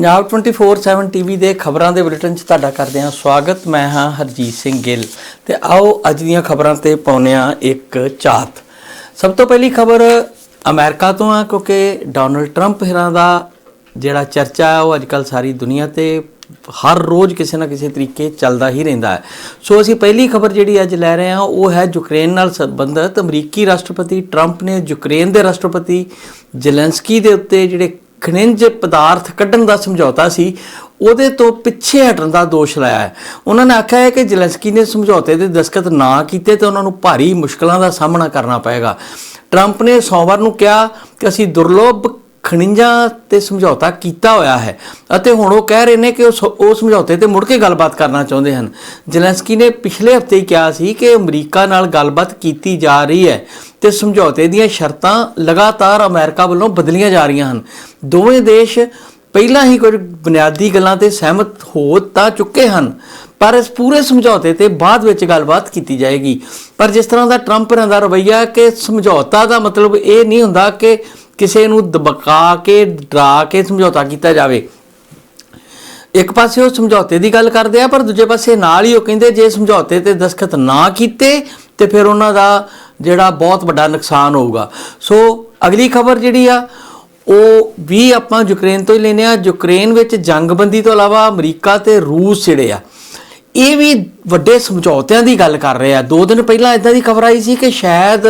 Punjab 24/7 TV ਦੇ ਖਬਰਾਂ ਦੇ ਬੁਲੇਟਿਨ 'ਚ ਤੁਹਾਡਾ ਕਰਦੇ ਹਾਂ ਸਵਾਗਤ। ਮੈਂ ਹਾਂ ਹਰਜੀਤ ਸਿੰਘ ਗਿੱਲ ਤੇ ਆਓ ਅੱਜ ਦੀਆਂ ਖਬਰਾਂ ਤੇ ਪਾਉਂਦੇ ਹਾਂ ਇੱਕ ਝਾਤ ਸਭ ਤੋਂ ਪਹਿਲੀ ਖਬਰ ਅਮਰੀਕਾ ਤੋਂ ਆ, ਕਿਉਂਕਿ ਡੋਨਲਡ ਟਰੰਪ ਹਿਰਾਂ ਦਾ ਜਿਹੜਾ ਚਰਚਾ ਹੈ ਉਹ ਅੱਜਕੱਲ ਸਾਰੀ ਦੁਨੀਆ ਤੇ ਹਰ ਰੋਜ਼ ਕਿਸੇ ਨਾ ਕਿਸੇ ਤਰੀਕੇ ਚੱਲਦਾ ਹੀ ਰਹਿੰਦਾ ਹੈ। ਸੋ ਅਸੀਂ ਪਹਿਲੀ ਖਬਰ ਜਿਹੜੀ ਅੱਜ ਲੈ ਰਹੇ ਹਾਂ, ਉਹ ਹੈ ਯੂਕਰੇਨ ਨਾਲ ਸੰਬੰਧਿਤ ਅਮਰੀਕੀ ਰਾਸ਼ਟਰਪਤੀ ਟਰੰਪ ਨੇ ਯੂਕਰੇਨ ਦੇ ਰਾਸ਼ਟਰਪਤੀ ਜ਼ੈਲੈਂਸਕੀ ਦੇ ਉੱਤੇ ਜਿਹੜੇ ਖਣਿਜ ਪਦਾਰਥ ਕੱਢਣ ਦਾ ਸਮਝੌਤਾ ਸੀ, ਉਹਦੇ ਤੋਂ ਪਿੱਛੇ ਹਟਣ ਦਾ ਦੋਸ਼ ਲਾਇਆ। ਹੈ ਉਹਨਾਂ ਨੇ ਆਖਿਆ ਹੈ ਕਿ ਜ਼ੈਲੈਂਸਕੀ ਨੇ ਸਮਝੌਤੇ ਦੇ ਦਸਤਖਤ ਨਾ ਕੀਤੇ ਤਾਂ ਉਹਨਾਂ ਨੂੰ ਭਾਰੀ ਮੁਸ਼ਕਲਾਂ ਦਾ ਸਾਹਮਣਾ ਕਰਨਾ ਪਏਗਾ। ਟਰੰਪ ਨੇ ਸੋਮਵਾਰ ਨੂੰ ਕਿਹਾ ਕਿ ਅਸੀਂ ਦੁਰਲਭ ਖਣਿਜਾਂ ਤੇ ਸਮਝੌਤਾ ਕੀਤਾ ਹੋਇਆ ਹੈ ਅਤੇ ਹੁਣ ਉਹ ਕਹਿ ਰਹੇ ਨੇ ਕਿ ਉਹ ਸ- ਉਹ ਸਮਝੌਤੇ ਤੇ ਮੁੜ ਕੇ ਗੱਲਬਾਤ ਕਰਨਾ ਚਾਹੁੰਦੇ ਹਨ। ਜ਼ੈਲੈਂਸਕੀ ਨੇ ਪਿਛਲੇ ਹਫ਼ਤੇ ਹੀ ਕਿਹਾ ਸੀ ਕਿ ਅਮਰੀਕਾ ਨਾਲ ਗੱਲਬਾਤ ਕੀਤੀ ਜਾ ਰਹੀ ਹੈ ਤੇ ਸਮਝੌਤੇ ਦੀਆਂ ਸ਼ਰਤਾਂ ਲਗਾਤਾਰ ਅਮਰੀਕਾ ਵੱਲੋਂ ਬਦਲੀਆਂ ਜਾ ਰਹੀਆਂ ਹਨ। ਦੋਵੇਂ ਦੇਸ਼ ਪਹਿਲਾਂ ਹੀ ਕੁਝ ਬੁਨਿਆਦੀ ਗੱਲਾਂ ਤੇ ਸਹਿਮਤ ਹੋ ਤਾਂ ਚੁੱਕੇ ਹਨ, ਪਰ ਇਸ ਪੂਰੇ ਸਮਝੌਤੇ ਤੇ ਬਾਅਦ ਵਿੱਚ ਗੱਲਬਾਤ ਕੀਤੀ ਜਾਏਗੀ। ਪਰ ਜਿਸ ਤਰ੍ਹਾਂ ਦਾ ਟਰੰਪ ਦਾ ਰਵੱਈਆ ਕਿ ਸਮਝੌਤਾ ਦਾ ਮਤਲਬ ਇਹ ਨਹੀਂ ਹੁੰਦਾ ਕਿ ਕਿਸੇ ਨੂੰ ਦਬਕਾ ਕੇ, ਡਰਾ ਕੇ ਸਮਝੌਤਾ ਕੀਤਾ ਜਾਵੇ। ਇੱਕ ਪਾਸੇ ਉਹ ਸਮਝੌਤੇ ਦੀ ਗੱਲ ਕਰਦੇ ਆ, ਪਰ ਦੂਜੇ ਪਾਸੇ ਨਾਲ ਹੀ ਉਹ ਕਹਿੰਦੇ ਜੇ ਸਮਝੌਤੇ ਤੇ ਦਸਖਤ ਨਾ ਕੀਤੇ, ਤੇ ਫਿਰ ਉਹਨਾਂ ਦਾ ਜਿਹੜਾ ਬਹੁਤ ਵੱਡਾ ਨੁਕਸਾਨ ਹੋਊਗਾ। ਸੋ ਅਗਲੀ ਖਬਰ ਜਿਹੜੀ ਆ, ਉਹ ਵੀ ਆਪਾਂ ਯੂਕਰੇਨ ਤੋਂ ਹੀ ਲੈਨੇ ਆ ਯੂਕਰੇਨ ਵਿੱਚ ਜੰਗਬੰਦੀ ਤੋਂ ਇਲਾਵਾ ਅਮਰੀਕਾ ਤੇ ਰੂਸ ਜਿਹੜੇ ਆ, ਇਹ ਵੀ ਵੱਡੇ ਸਮਝੌਤਿਆਂ ਦੀ ਗੱਲ ਕਰ ਰਹੇ ਆ। ਦੋ ਦਿਨ ਪਹਿਲਾਂ ਇਦਾਂ ਦੀ ਖਬਰ ਆਈ ਸੀ ਕਿ ਸ਼ਾਇਦ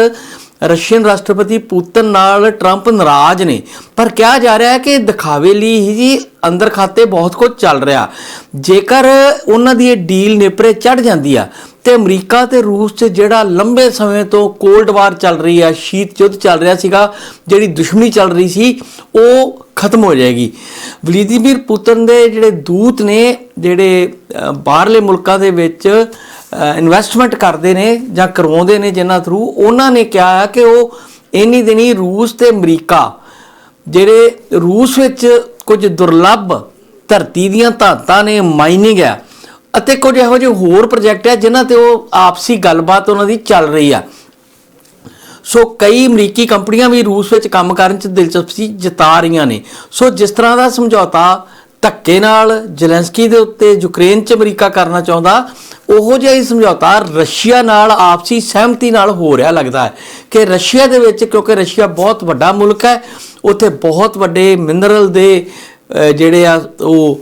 ਰਸ਼ੀਅਨ ਰਾਸ਼ਟਰਪਤੀ ਪੁਤਨ ਨਾਲ ਟਰੰਪ ਨਾਰਾਜ਼ ਨੇ। ਪਰ ਕਿਹਾ ਜਾ ਰਿਹਾ ਹੈ ਕਿ ਦਿਖਾਵੇ ਲਈ ਹੀ ਜੀ ਅੰਦਰ ਖਾਤੇ ਬਹੁਤ ਕੁਝ ਚੱਲ ਰਿਹਾ। ਜੇਕਰ ਉਹਨਾਂ ਦੀ ਇਹ ਡੀਲ ਨੇਪਰੇ ਚੜ ਜਾਂਦੀ ਆ, ਤੇ ਅਮਰੀਕਾ ਤੇ ਰੂਸ 'ਚ ਜਿਹੜਾ ਲੰਬੇ ਸਮੇਂ ਤੋਂ ਕੋਲਡ ਵਾਰ ਚੱਲ ਰਹੀ ਆ, ਸ਼ੀਤ ਯੁੱਧ ਚੱਲ ਰਿਹਾ ਸੀਗਾ, ਜਿਹੜੀ ਦੁਸ਼ਮਣੀ ਚੱਲ ਰਹੀ ਸੀ, ਉਹ ਖਤਮ ਹੋ ਜਾਏਗੀ। ਵਲਾਦੀਮੀਰ ਪੁਤਨ ਦੇ ਜਿਹੜੇ ਦੂਤ ਨੇ, ਜਿਹੜੇ ਬਾਹਰਲੇ ਮੁਲਕਾਂ ਦੇ ਵਿੱਚ ਇਨਵੈਸਟਮੈਂਟ ਕਰਦੇ ਨੇ ਜਾਂ ਕਰਵਾਉਂਦੇ ਨੇ ਜਿਨ੍ਹਾਂ ਥਰੂ ਉਹਨਾਂ ਨੇ ਕਿਹਾ ਹੈ ਕਿ ਉਹ ਇੰਨੀ ਦਿਨੀ ਰੂਸ ਤੇ ਅਮਰੀਕਾ, ਜਿਹੜੇ ਰੂਸ ਵਿੱਚ ਕੁਝ ਦੁਰਲੱਭ ਧਰਤੀ ਦੀਆਂ ਧਾਤਾਂ ਨੇ ਮਾਈਨਿੰਗ ਹੈ ਅਤੇ ਕੁਝ ਇਹੋ ਜਿਹੇ ਹੋਰ ਪ੍ਰੋਜੈਕਟ ਹੈ ਜਿਨ੍ਹਾਂ ਤੇ ਉਹ ਆਪਸੀ ਗੱਲਬਾਤ ਉਹਨਾਂ ਦੀ ਚੱਲ ਰਹੀ ਆ। ਸੋ ਕਈ ਅਮਰੀਕੀ ਕੰਪਨੀਆਂ ਵੀ ਰੂਸ ਵਿੱਚ ਕੰਮ ਕਰਨ 'ਚ ਦਿਲਚਸਪੀ ਜਤਾ ਰਹੀਆਂ ਨੇ। ਸੋ ਜਿਸ ਤਰ੍ਹਾਂ ਦਾ ਸਮਝੌਤਾ ਧੱਕੇ ਨਾਲ ਜ਼ੈਲੈਂਸਕੀ ਦੇ ਉੱਤੇ ਯੂਕਰੇਨ 'ਚ ਅਮਰੀਕਾ ਕਰਨਾ ਚਾਹੁੰਦਾ ਉਹੋ ਜਿਹਾ ਹੀ ਸਮਝੌਤਾ ਰਸ਼ੀਆ ਨਾਲ ਆਪਸੀ ਸਹਿਮਤੀ ਨਾਲ ਹੋ ਰਿਹਾ ਲੱਗਦਾ ਹੈ ਕਿ ਰਸ਼ੀਆ ਦੇ ਵਿੱਚ, ਕਿਉਂਕਿ ਰਸ਼ੀਆ ਬਹੁਤ ਵੱਡਾ ਮੁਲਕ ਹੈ, ਉੱਥੇ ਬਹੁਤ ਵੱਡੇ ਮਿਨਰਲ ਦੇ ਜਿਹੜੇ ਆ, ਉਹ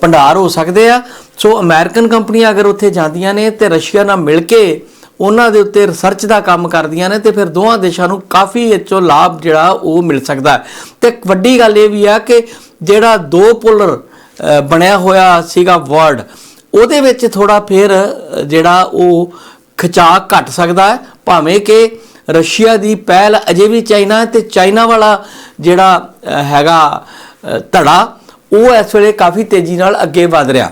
ਭੰਡਾਰ ਹੋ ਸਕਦੇ ਆ ਸੋ ਅਮਰੀਕਨ ਕੰਪਨੀਆਂ ਅਗਰ ਉੱਥੇ ਜਾਂਦੀਆਂ ਨੇ ਤੇ ਰਸ਼ੀਆ ਨਾਲ ਮਿਲ ਕੇ ਉਹਨਾਂ ਦੇ ਉੱਤੇ ਰਿਸਰਚ ਦਾ ਕੰਮ ਕਰਦੀਆਂ ਨੇ, ਤੇ ਫਿਰ ਦੋਹਾਂ ਦੇਸ਼ਾਂ ਨੂੰ ਕਾਫੀ ਇਹਚੋਂ ਲਾਭ ਜਿਹੜਾ ਉਹ ਮਿਲ ਸਕਦਾ ਹੈ। ਤੇ ਵੱਡੀ ਗੱਲ ਇਹ ਵੀ ਆ ਕਿ ਜਿਹੜਾ ਦੋ ਪੋਲਰ ਬਣਿਆ ਹੋਇਆ ਸੀਗਾ ਵਰਲਡ ਉਹਦੇ ਵਿੱਚ ਥੋੜਾ ਫਿਰ ਜਿਹੜਾ ਉਹ ਖਿਚਾਅ ਘਟ ਸਕਦਾ ਹੈ। ਭਾਵੇਂ ਕਿ ਰਸ਼ੀਆ ਦੀ ਪਹਿਲ ਅਜੇ ਵੀ ਚਾਈਨਾ ਹੈ ਤੇ ਚਾਈਨਾ ਵਾਲਾ ਜਿਹੜਾ ਹੈਗਾ ਧੜਾ, ਉਹ ਇਸ ਵੇਲੇ ਕਾਫੀ ਤੇਜ਼ੀ ਨਾਲ ਅੱਗੇ ਵਧ ਰਿਹਾ।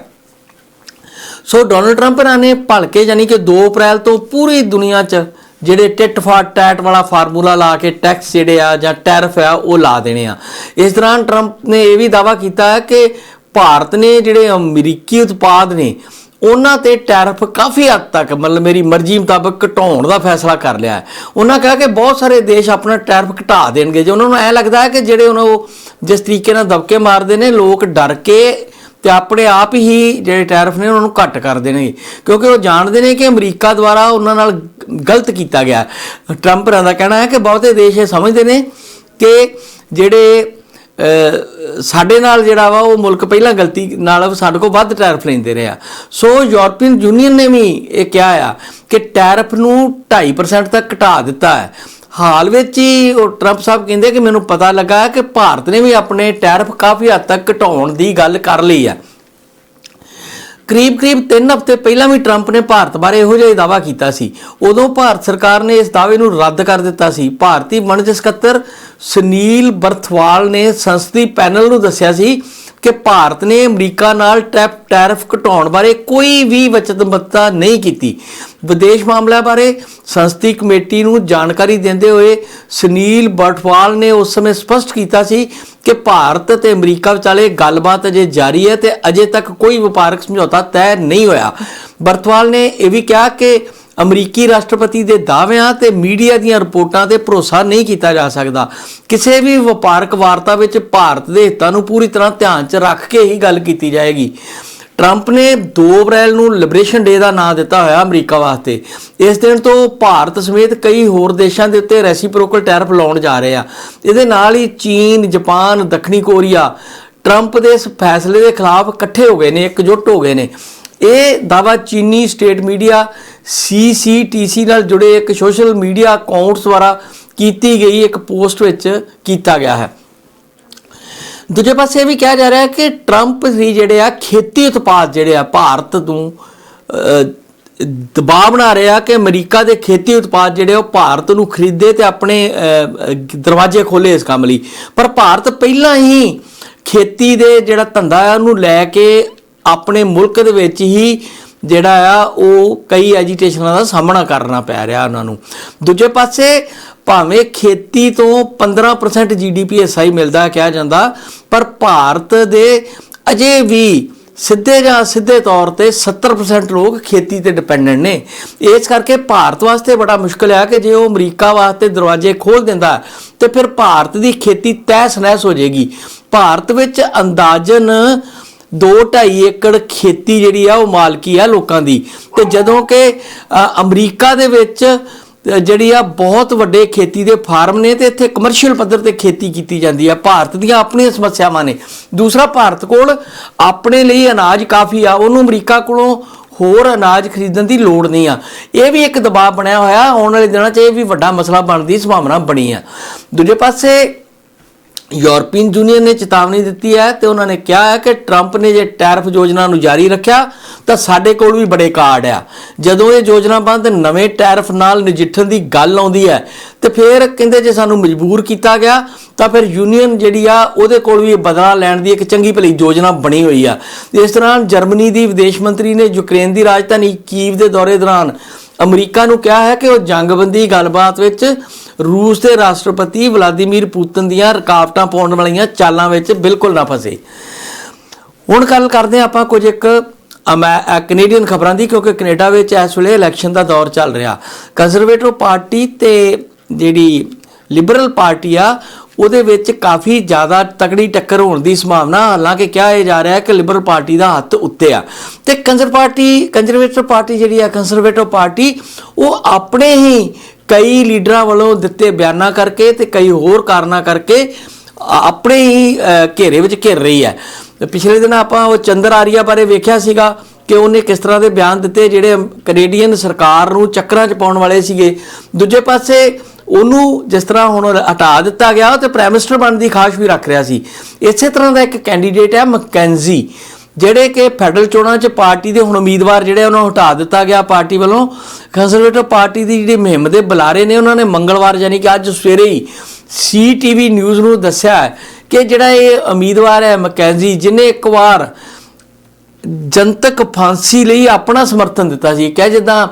ਸੋ ਡੋਨਲਡ ਟਰੰਪ ਇਹਨਾਂ ਨੇ ਭਲਕੇ ਯਾਨੀ ਕਿ 2 ਅਪ੍ਰੈਲ ਤੋਂ ਪੂਰੀ ਦੁਨੀਆ 'ਚ ਜਿਹੜੇ ਟਿਟ ਫਾਟ ਟੈਟ ਵਾਲਾ ਫਾਰਮੂਲਾ ਲਾ ਕੇ ਟੈਕਸ ਜਿਹੜੇ ਆ ਜਾਂ ਟੈਰਫ ਆ, ਉਹ ਲਾ ਦੇਣੇ ਆ। ਇਸ ਦੌਰਾਨ ਟਰੰਪ ਨੇ ਇਹ ਵੀ ਦਾਵਾ ਕੀਤਾ ਹੈ ਕਿ ਭਾਰਤ ਨੇ ਜਿਹੜੇ ਅਮਰੀਕੀ ਉਤਪਾਦ ਨੇ, ਉਹਨਾਂ ਤੇ ਟੈਰਿਫ ਕਾਫੀ ਹੱਦ ਤੱਕ, ਮਤਲਬ ਮੇਰੀ ਮਰਜ਼ੀ ਮੁਤਾਬਕ ਘਟਾਉਣ ਦਾ ਫੈਸਲਾ ਕਰ ਲਿਆ ਹੈ। ਉਹਨਾਂ ਕਿਹਾ ਕਿ ਬਹੁਤ ਸਾਰੇ ਦੇਸ਼ ਆਪਣਾ ਟੈਰਿਫ ਘਟਾ ਦੇਣਗੇ। ਜੇ ਉਹਨਾਂ ਨੂੰ ਐ ਲੱਗਦਾ ਹੈ ਕਿ ਜਿਹੜੇ ਉਹਨਾਂ ਉਹ ਜਿਸ ਤਰੀਕੇ ਨਾਲ ਦਬਕੇ ਮਾਰਦੇ ਨੇ, ਲੋਕ ਡਰ ਕੇ ਤੇ ਆਪਣੇ ਆਪ ਹੀ ਜਿਹੜੇ ਟੈਰਿਫ ਨੇ, ਉਹਨਾਂ ਨੂੰ ਘੱਟ ਕਰ ਦੇਣਗੇ। ਕਿਉਂਕਿ ਉਹ ਜਾਣਦੇ ਨੇ ਕਿ ਅਮਰੀਕਾ ਦੁਆਰਾ ਉਹਨਾਂ ਨਾਲ ਗਲਤ ਕੀਤਾ ਗਿਆ ਹੈ। ਟਰੰਪ ਦਾ ਕਹਿਣਾ ਹੈ ਕਿ ਬਹੁਤੇ ਦੇਸ਼ ਇਹ ਸਮਝਦੇ ਨੇ ਕਿ ਜਿਹੜੇ ਸਾਡੇ ਨਾਲ ਜਿਹੜਾ ਵਾ ਉਹ ਮੁਲਕ ਪਹਿਲਾਂ ਗਲਤੀ ਨਾਲ ਸਾਡੇ ਕੋਲ ਵੱਧ ਟੈਰਫ ਲੈਂਦੇ ਰਹੇ ਆ। ਸੋ ਯੂਰਪੀਅਨ ਯੂਨੀਅਨ ਨੇ ਵੀ ਇਹ ਕਿਹਾ ਆ ਕਿ ਟੈਰਫ ਨੂੰ 2.5% ਤੱਕ ਘਟਾ ਦਿੱਤਾ ਹੈ। ਹਾਲ ਵਿੱਚ ਹੀ ਉਹ ਟਰੰਪ ਸਾਹਿਬ ਕਹਿੰਦੇ ਕਿ ਮੈਨੂੰ ਪਤਾ ਲੱਗਾ ਕਿ ਭਾਰਤ ਨੇ ਵੀ ਆਪਣੇ ਟੈਰਫ ਕਾਫੀ ਹੱਦ ਤੱਕ ਘਟਾਉਣ ਦੀ ਗੱਲ ਕਰ ਲਈ ਆ। ਕਰੀਬ-ਕਰੀਬ 3 ਹਫ਼ਤੇ ਪਹਿਲਾਂ ਵੀ ਟਰੰਪ ਨੇ ਭਾਰਤ ਬਾਰੇ ਇਹੋ ਜਿਹਾ ਹੀ ਦਾਅਵਾ ਕੀਤਾ ਸੀ। ਉਦੋਂ ਭਾਰਤ ਸਰਕਾਰ ਨੇ ਇਸ ਦਾਅਵੇ ਨੂੰ ਰੱਦ ਕਰ ਦਿੱਤਾ ਸੀ। ਭਾਰਤੀ ਵਣਜ ਸਕੱਤਰ ਸੁਨੀਲ ਬਰਥਵਾਲ ਨੇ ਸੰਸਦੀ ਪੈਨਲ ਨੂੰ ਦੱਸਿਆ ਸੀ ਕਿ ਭਾਰਤ ਨੇ ਅਮਰੀਕਾ ਨਾਲ ਟੈਪ ਟੈਰਿਫ ਘਟਾਉਣ ਬਾਰੇ ਕੋਈ ਵੀ ਵਚਨਬੱਧਤਾ ਨਹੀਂ ਕੀਤੀ। ਵਿਦੇਸ਼ ਮਾਮਲਿਆਂ ਬਾਰੇ ਸੰਸਦੀ ਕਮੇਟੀ ਨੂੰ ਜਾਣਕਾਰੀ ਦਿੰਦੇ ਹੋਏ ਸੁਨੀਲ ਬਰਥਵਾਲ ਨੇ ਉਸ ਸਮੇਂ ਸਪਸ਼ਟ ਕੀਤਾ ਸੀ ਕਿ ਭਾਰਤ ਤੇ ਅਮਰੀਕਾ ਵਿਚਾਲੇ ਗੱਲਬਾਤ ਅਜੇ ਜਾਰੀ ਹੈ ਤੇ ਅਜੇ ਤੱਕ ਕੋਈ ਵਪਾਰਕ ਸਮਝੌਤਾ ਤੈਅ ਨਹੀਂ ਹੋਇਆ। ਬਰਤਵਾਲ ਨੇ ਇਹ ਵੀ ਕਿਹਾ ਕਿ ਅਮਰੀਕੀ ਰਾਸ਼ਟਰਪਤੀ ਦੇ ਦਾਅਵਿਆਂ ਤੇ ਮੀਡੀਆ ਦੀਆਂ ਰਿਪੋਰਟਾਂ ਤੇ ਭਰੋਸਾ ਨਹੀਂ ਕੀਤਾ ਜਾ ਸਕਦਾ। ਕਿਸੇ ਵੀ ਵਪਾਰਕ ਵਾਰਤਾ ਵਿੱਚ ਭਾਰਤ ਦੇ ਹਿੱਤਾਂ ਨੂੰ ਪੂਰੀ ਤਰ੍ਹਾਂ ਧਿਆਨ 'ਚ ਰੱਖ ਕੇ ਹੀ ਗੱਲ ਕੀਤੀ ਜਾਏਗੀ। ਟਰੰਪ ਨੇ 2 ਅਪ੍ਰੈਲ ਨੂੰ ਲਿਬਰੇਸ਼ਨ ਡੇ ਦਾ ਨਾਮ ਦਿੱਤਾ ਹੋਇਆ ਅਮਰੀਕਾ ਵਾਸਤੇ। ਇਸ ਦਿਨ ਤੋਂ ਭਾਰਤ ਸਮੇਤ ਕਈ ਹੋਰ ਦੇਸ਼ਾਂ ਦੇ ਉੱਤੇ ਰੈਸੀਪ੍ਰੋਕਲ ਟੈਰਿਫ ਲਾਉਣ ਜਾ ਰਹੇ ਆ। ਇਹਦੇ ਨਾਲ ਹੀ ਚੀਨ, ਜਾਪਾਨ, ਦੱਖਣੀ ਕੋਰੀਆ, ਟਰੰਪ ਦੇ ਇਸ ਫੈਸਲੇ ਦੇ ਖਿਲਾਫ ਇਕੱਠੇ ਹੋ ਗਏ ਨੇ, ਇਕਜੁੱਟ ਹੋ ਗਏ ਨੇ। ਇਹ ਦਾਵਾ ਚੀਨੀ ਸਟੇਟ ਮੀਡੀਆ ਸੀਸੀਟੀਸੀ ਨਾਲ ਜੁੜੇ ਇੱਕ ਸੋਸ਼ਲ ਮੀਡੀਆ ਅਕਾਊਂਟਸ ਦੁਆਰਾ ਕੀਤੀ ਗਈ ਇੱਕ ਪੋਸਟ ਵਿੱਚ ਕੀਤਾ ਗਿਆ ਹੈ। ਦੂਜੇ ਪਾਸੇ ਇਹ ਵੀ ਕਿਹਾ ਜਾ ਰਿਹਾ ਹੈ ਕਿ ਟਰੰਪ ਵੀ ਜਿਹੜੇ ਆ ਖੇਤੀ ਉਤਪਾਦ ਜਿਹੜੇ ਆ ਭਾਰਤ ਤੋਂ ਦਬਾਅ ਬਣਾ ਰਿਹਾ ਕਿ ਅਮਰੀਕਾ ਦੇ ਖੇਤੀ ਉਤਪਾਦ ਜਿਹੜੇ ਉਹ ਭਾਰਤ ਨੂੰ ਖਰੀਦੇ ਤੇ ਆਪਣੇ ਦਰਵਾਜ਼ੇ ਖੋਲੇ ਇਸ ਕੰਮ ਲਈ। ਪਰ ਭਾਰਤ ਪਹਿਲਾਂ ਹੀ ਖੇਤੀ ਦੇ ਜਿਹੜਾ ਧੰਦਾ ਹੈ ਉਹਨੂੰ ਲੈ ਕੇ ਆਪਣੇ ਮੁਲਕ ਦੇ ਵਿੱਚ ਹੀ ਜਿਹੜਾ ਆ, ਉਹ ਕਈ ਐਜੀਟੇਸ਼ਨਾਂ ਦਾ ਸਾਹਮਣਾ ਕਰਨਾ ਪੈ ਰਿਹਾ ਉਹਨਾਂ ਨੂੰ। ਦੂਜੇ ਪਾਸੇ ਭਾਵੇਂ ਖੇਤੀ ਤੋਂ 15% ਜੀਡੀਪੀ ਐਸਆਈ ਮਿਲਦਾ ਕਿਹਾ ਜਾਂਦਾ, ਪਰ ਭਾਰਤ ਦੇ ਅਜੇ ਵੀ ਸਿੱਧੇ ਜਾਂ ਸਿੱਧੇ ਤੌਰ ਤੇ 70% ਲੋਕ ਖੇਤੀ ਤੇ ਡਿਪੈਂਡੈਂਟ ਨੇ। ਇਸ ਕਰਕੇ ਭਾਰਤ ਵਾਸਤੇ ਬੜਾ ਮੁਸ਼ਕਲ ਆ ਕਿ ਜੇ ਉਹ ਅਮਰੀਕਾ ਵਾਸਤੇ ਦਰਵਾਜ਼ੇ ਖੋਲ ਦਿੰਦਾ, ਤੇ ਫਿਰ ਭਾਰਤ ਦੀ ਖੇਤੀ ਤਹਿਸ ਨਹਿਸ ਹੋ ਜਾਏਗੀ। ਭਾਰਤ ਵਿੱਚ ਅੰਦਾਜ਼ਨ 2.5 ਏਕੜ ਖੇਤੀ ਜਿਹੜੀ ਆ ਉਹ ਮਾਲਕੀ ਆ ਲੋਕਾਂ ਦੀ। ਤੇ ਜਦੋਂ ਕਿ ਅਮਰੀਕਾ ਦੇ ਵਿੱਚ ਜਿਹੜੀ ਆ ਬਹੁਤ ਵੱਡੇ ਖੇਤੀ ਦੇ ਫਾਰਮ ਨੇ ਤੇ ਇੱਥੇ ਕਮਰਸ਼ੀਅਲ ਪੱਧਰ ਤੇ ਖੇਤੀ ਕੀਤੀ ਜਾਂਦੀ ਆ। ਭਾਰਤ ਦੀਆਂ ਆਪਣੀਆਂ ਸਮੱਸਿਆਵਾਂ ਨੇ। ਦੂਸਰਾ, ਭਾਰਤ ਕੋਲ ਆਪਣੇ ਲਈ ਅਨਾਜ ਕਾਫੀ ਆ। ਉਹਨੂੰ ਅਮਰੀਕਾ ਕੋਲੋਂ ਹੋਰ ਅਨਾਜ ਖਰੀਦਣ ਦੀ ਲੋੜ ਨਹੀਂ ਆ। ਇਹ ਵੀ ਇੱਕ ਦਬਾਅ ਬਣਿਆ ਹੋਇਆ। ਆਉਣ ਵਾਲੇ ਦਿਨਾਂ 'ਚ ਇਹ ਵੀ ਵੱਡਾ ਮਸਲਾ ਬਣਨ ਦੀ ਸੰਭਾਵਨਾ ਬਣੀ ਆ। ਦੂਜੇ ਪਾਸੇ ਯੂਰਪੀਅਨ ਯੂਨੀਅਨ ਨੇ ਚੇਤਾਵਨੀ ਦਿੱਤੀ ਹੈ ਤੇ ਉਹਨਾਂ ਨੇ ਕਿਹਾ ਹੈ ਕਿ ਟਰੰਪ ਨੇ ਜੇ ਟੈਰਫ ਯੋਜਨਾ ਨੂੰ ਜਾਰੀ ਰੱਖਿਆ ਤਾਂ ਸਾਡੇ ਕੋਲ ਵੀ ਬੜੇ ਕਾਰਡ ਆ। ਜਦੋਂ ਇਹ ਯੋਜਨਾਬੰਦ ਨਵੇਂ ਟੈਰਫ ਨਾਲ ਨਜਿੱਠਣ ਦੀ ਗੱਲ ਆਉਂਦੀ ਹੈ ਤੇ ਫਿਰ ਕਹਿੰਦੇ ਜੇ ਸਾਨੂੰ ਮਜਬੂਰ ਕੀਤਾ ਗਿਆ ਤਾਂ ਫਿਰ ਯੂਨੀਅਨ ਜਿਹੜੀ ਆ ਉਹਦੇ ਕੋਲ ਵੀ ਬਦਲਾ ਲੈਣ ਦੀ ਇੱਕ ਚੰਗੀ ਭਲੀ ਯੋਜਨਾ ਬਣੀ ਹੋਈ ਆ। ਇਸ ਤਰ੍ਹਾਂ ਜਰਮਨੀ ਦੀ ਵਿਦੇਸ਼ ਮੰਤਰੀ ਨੇ ਯੂਕਰੇਨ ਦੀ ਰਾਜਧਾਨੀ ਕੀਵ ਦੇ ਦੌਰੇ ਦੌਰਾਨ ਅਮਰੀਕਾ ਨੂੰ ਕਿਹਾ ਹੈ ਕਿ ਉਹ ਜੰਗਬੰਦੀ ਗੱਲਬਾਤ ਵਿੱਚ ਰੂਸ ਦੇ ਰਾਸ਼ਟਰਪਤੀ ਵਲਾਦੀਮੀਰ ਪੁਤਿਨ ਦੀਆਂ ਰੁਕਾਵਟਾਂ ਪਾਉਣ ਵਾਲੀਆਂ ਚਾਲਾਂ ਵਿੱਚ ਬਿਲਕੁਲ ਨਾ ਫਸੇ। ਹੁਣ ਗੱਲ ਕਰਦੇ ਹਾਂ ਆਪਾਂ ਕੁਝ ਇੱਕ ਅਮੈ- ਕੈਨੇਡੀਅਨ ਖਬਰਾਂ ਦੀ, ਕਿਉਂਕਿ ਕੈਨੇਡਾ ਵਿੱਚ ਇਸ ਵੇਲੇ ਇਲੈਕਸ਼ਨ ਦਾ ਦੌਰ ਚੱਲ ਰਿਹਾ। ਕੰਜ਼ਰਵੇਟਿਵ ਪਾਰਟੀ ਤੇ ਜਿਹੜੀ ਲਿਬਰਲ ਪਾਰਟੀ ਆ ਉਹਦੇ ਵਿੱਚ ਕਾਫੀ ਜ਼ਿਆਦਾ ਤਕੜੀ ਟੱਕਰ ਹੋਣ ਦੀ ਸੰਭਾਵਨਾ, ਹਾਲਾਂਕਿ ਕਿਹਾ ਇਹ ਜਾ ਰਿਹਾ ਹੈ ਕਿ ਲਿਬਰਲ ਪਾਰਟੀ ਦਾ ਹੱਥ ਉੱਤੇ ਆ। ਤੇ ਕੰਜ਼ਰ ਪਾਰਟੀ ਕੰਜ਼ਰਵੇਟਿਵ ਪਾਰਟੀ ਜਿਹੜੀ ਆ ਕੰਜ਼ਰਵੇਟਿਵ ਪਾਰਟੀ ਉਹ ਆਪਣੇ ਹੀ ਕਈ ਲੀਡਰਾਂ ਵੱਲੋਂ ਦਿੱਤੇ ਬਿਆਨਾਂ ਕਰਕੇ ਤੇ ਕਈ ਹੋਰ ਕਾਰਨਾਂ ਕਰਕੇ ਆਪਣੇ ਹੀ ਘੇਰੇ ਵਿੱਚ ਘਿਰ ਰਹੀ ਹੈ। ਪਿਛਲੇ ਦਿਨ ਆਪਾਂ ਉਹ ਚੰਦਰ ਆਰੀਆ ਬਾਰੇ ਵੇਖਿਆ ਸੀਗਾ ਕਿ ਉਹਨੇ ਕਿਸ ਤਰ੍ਹਾਂ ਦੇ ਬਿਆਨ ਦਿੱਤੇ ਜਿਹੜੇ ਕੈਨੇਡੀਅਨ ਸਰਕਾਰ ਨੂੰ ਚੱਕਰਾਂ 'ਚ ਪਾਉਣ ਵਾਲੇ ਸੀਗੇ। ਦੂਜੇ ਪਾਸੇ ਉਹਨੂੰ ਜਿਸ ਤਰ੍ਹਾਂ ਹੁਣ ਹਟਾ ਦਿੱਤਾ ਗਿਆ ਤੇ ਪ੍ਰਾਈਮ ਮਿਨਿਸਟਰ ਬਣਨ ਦੀ ਖਾਸ਼ ਵੀ ਰੱਖ ਰਿਹਾ ਸੀ। ਇਸੇ ਤਰ੍ਹਾਂ ਦਾ ਇੱਕ ਕੈਂਡੀਡੇਟ ਹੈ ਮਕੈਂਜ਼ੀ ਜਿਹੜੇ ਕਿ ਫੈਡਰਲ ਚੋਣਾਂ 'ਚ ਪਾਰਟੀ ਦੇ ਹੁਣ ਉਮੀਦਵਾਰ ਜਿਹੜੇ ਉਹਨਾਂ ਨੂੰ ਹਟਾ ਦਿੱਤਾ ਗਿਆ ਪਾਰਟੀ ਵੱਲੋਂ। ਕੰਜ਼ਰਵੇਟਿਵ ਪਾਰਟੀ ਦੀ ਜਿਹੜੀ ਮੁਹਿੰਮ ਦੇ ਬੁਲਾਰੇ ਨੇ, ਉਹਨਾਂ ਨੇ ਮੰਗਲਵਾਰ ਯਾਨੀ ਕਿ ਅੱਜ ਸਵੇਰੇ ਹੀ ਸੀਟੀਵੀ ਨਿਊਜ਼ ਨੂੰ ਦੱਸਿਆ ਕਿ ਜਿਹੜਾ ਇਹ ਉਮੀਦਵਾਰ ਹੈ ਮਕੈਂਜ਼ੀ ਜਿਨੇ ਇੱਕ ਵਾਰ ਜਨਤਕ ਫਾਂਸੀ ਲਈ ਆਪਣਾ ਸਮਰਥਨ ਦਿੱਤਾ ਸੀ। ਕਹਿ ਜਿੱਦਾਂ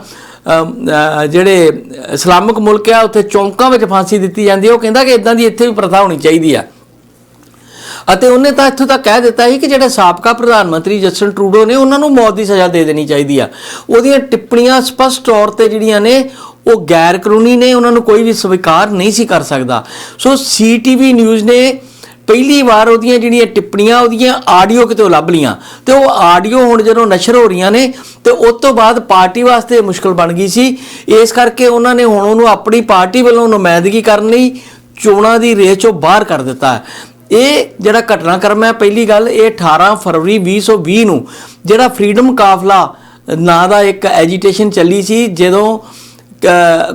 ਜਿਹੜੇ ਇਸਲਾਮਿਕ ਮੁਲਕ ਆ, ਉੱਥੇ ਚੌਂਕਾਂ ਵਿੱਚ ਫਾਂਸੀ ਦਿੱਤੀ ਜਾਂਦੀ ਹੈ ਉਹ ਕਹਿੰਦਾ ਕਿ ਇਦਾਂ ਦੀ ਇੱਥੇ ਵੀ ਪ੍ਰਥਾ ਹੋਣੀ ਚਾਹੀਦੀ ਆ। ਅਤੇ ਉਹਨੇ ਤਾਂ ਇੱਥੋਂ ਤੱਕ ਕਹਿ ਦਿੱਤਾ ਸੀ ਕਿ ਜਿਹੜੇ ਸਾਬਕਾ ਪ੍ਰਧਾਨ ਮੰਤਰੀ ਜਸਟਨ ਟਰੂਡੋ ਨੇ, ਉਹਨਾਂ ਨੂੰ ਮੌਤ ਦੀ ਸਜ਼ਾ ਦੇ ਦੇਣੀ ਚਾਹੀਦੀ ਆ। ਉਹਦੀਆਂ ਟਿੱਪਣੀਆਂ ਸਪਸ਼ਟ ਤੌਰ ਤੇ ਜਿਹੜੀਆਂ ਨੇ, ਉਹ ਗੈਰ ਕਾਨੂੰਨੀ ਨੇ, ਉਹਨਾਂ ਨੂੰ ਕੋਈ ਵੀ ਸਵੀਕਾਰ ਨਹੀਂ ਸੀ ਕਰ ਸਕਦਾ। ਸੋ ਸੀਟੀਵੀ ਨਿਊਜ਼ ਨੇ ਪਹਿਲੀ ਵਾਰ ਉਹਦੀਆਂ ਜਿਹੜੀਆਂ ਟਿੱਪਣੀਆਂ, ਉਹਦੀਆਂ ਆਡੀਓ ਕਿਤੇ ਲੱਭ ਲੀਆਂ ਤੇ ਉਹ ਆਡੀਓ ਹੁਣ ਜਦੋਂ ਨਸ਼ਰ ਹੋ ਰਹੀਆਂ ਨੇ, ਤੇ ਉਸ ਤੋਂ ਬਾਅਦ ਪਾਰਟੀ ਵਾਸਤੇ ਮੁਸ਼ਕਲ ਬਣ ਗਈ ਸੀ। ਇਸ ਕਰਕੇ ਉਹਨਾਂ ਨੇ ਹੁਣ ਉਹਨੂੰ ਆਪਣੀ ਪਾਰਟੀ ਵੱਲੋਂ ਨੁਮਾਇੰਦਗੀ ਕਰਨ ਲਈ ਚੋਣਾਂ ਦੀ ਰੇਸ ਚੋਂ ਬਾਹਰ ਕਰ ਦਿੱਤਾ। ਇਹ ਜਿਹੜਾ ਘਟਨਾਕ੍ਰਮ ਹੈ, ਪਹਿਲੀ ਗੱਲ, ਇਹ 18 ਫਰਵਰੀ 2020 ਨੂੰ ਜਿਹੜਾ ਫਰੀडम ਕਾਫਲਾ ਨਾਂ ਦਾ ਇੱਕ ਐਜੀਟੇਸ਼ਨ ਚੱਲੀ ਸੀ, ਜਦੋਂ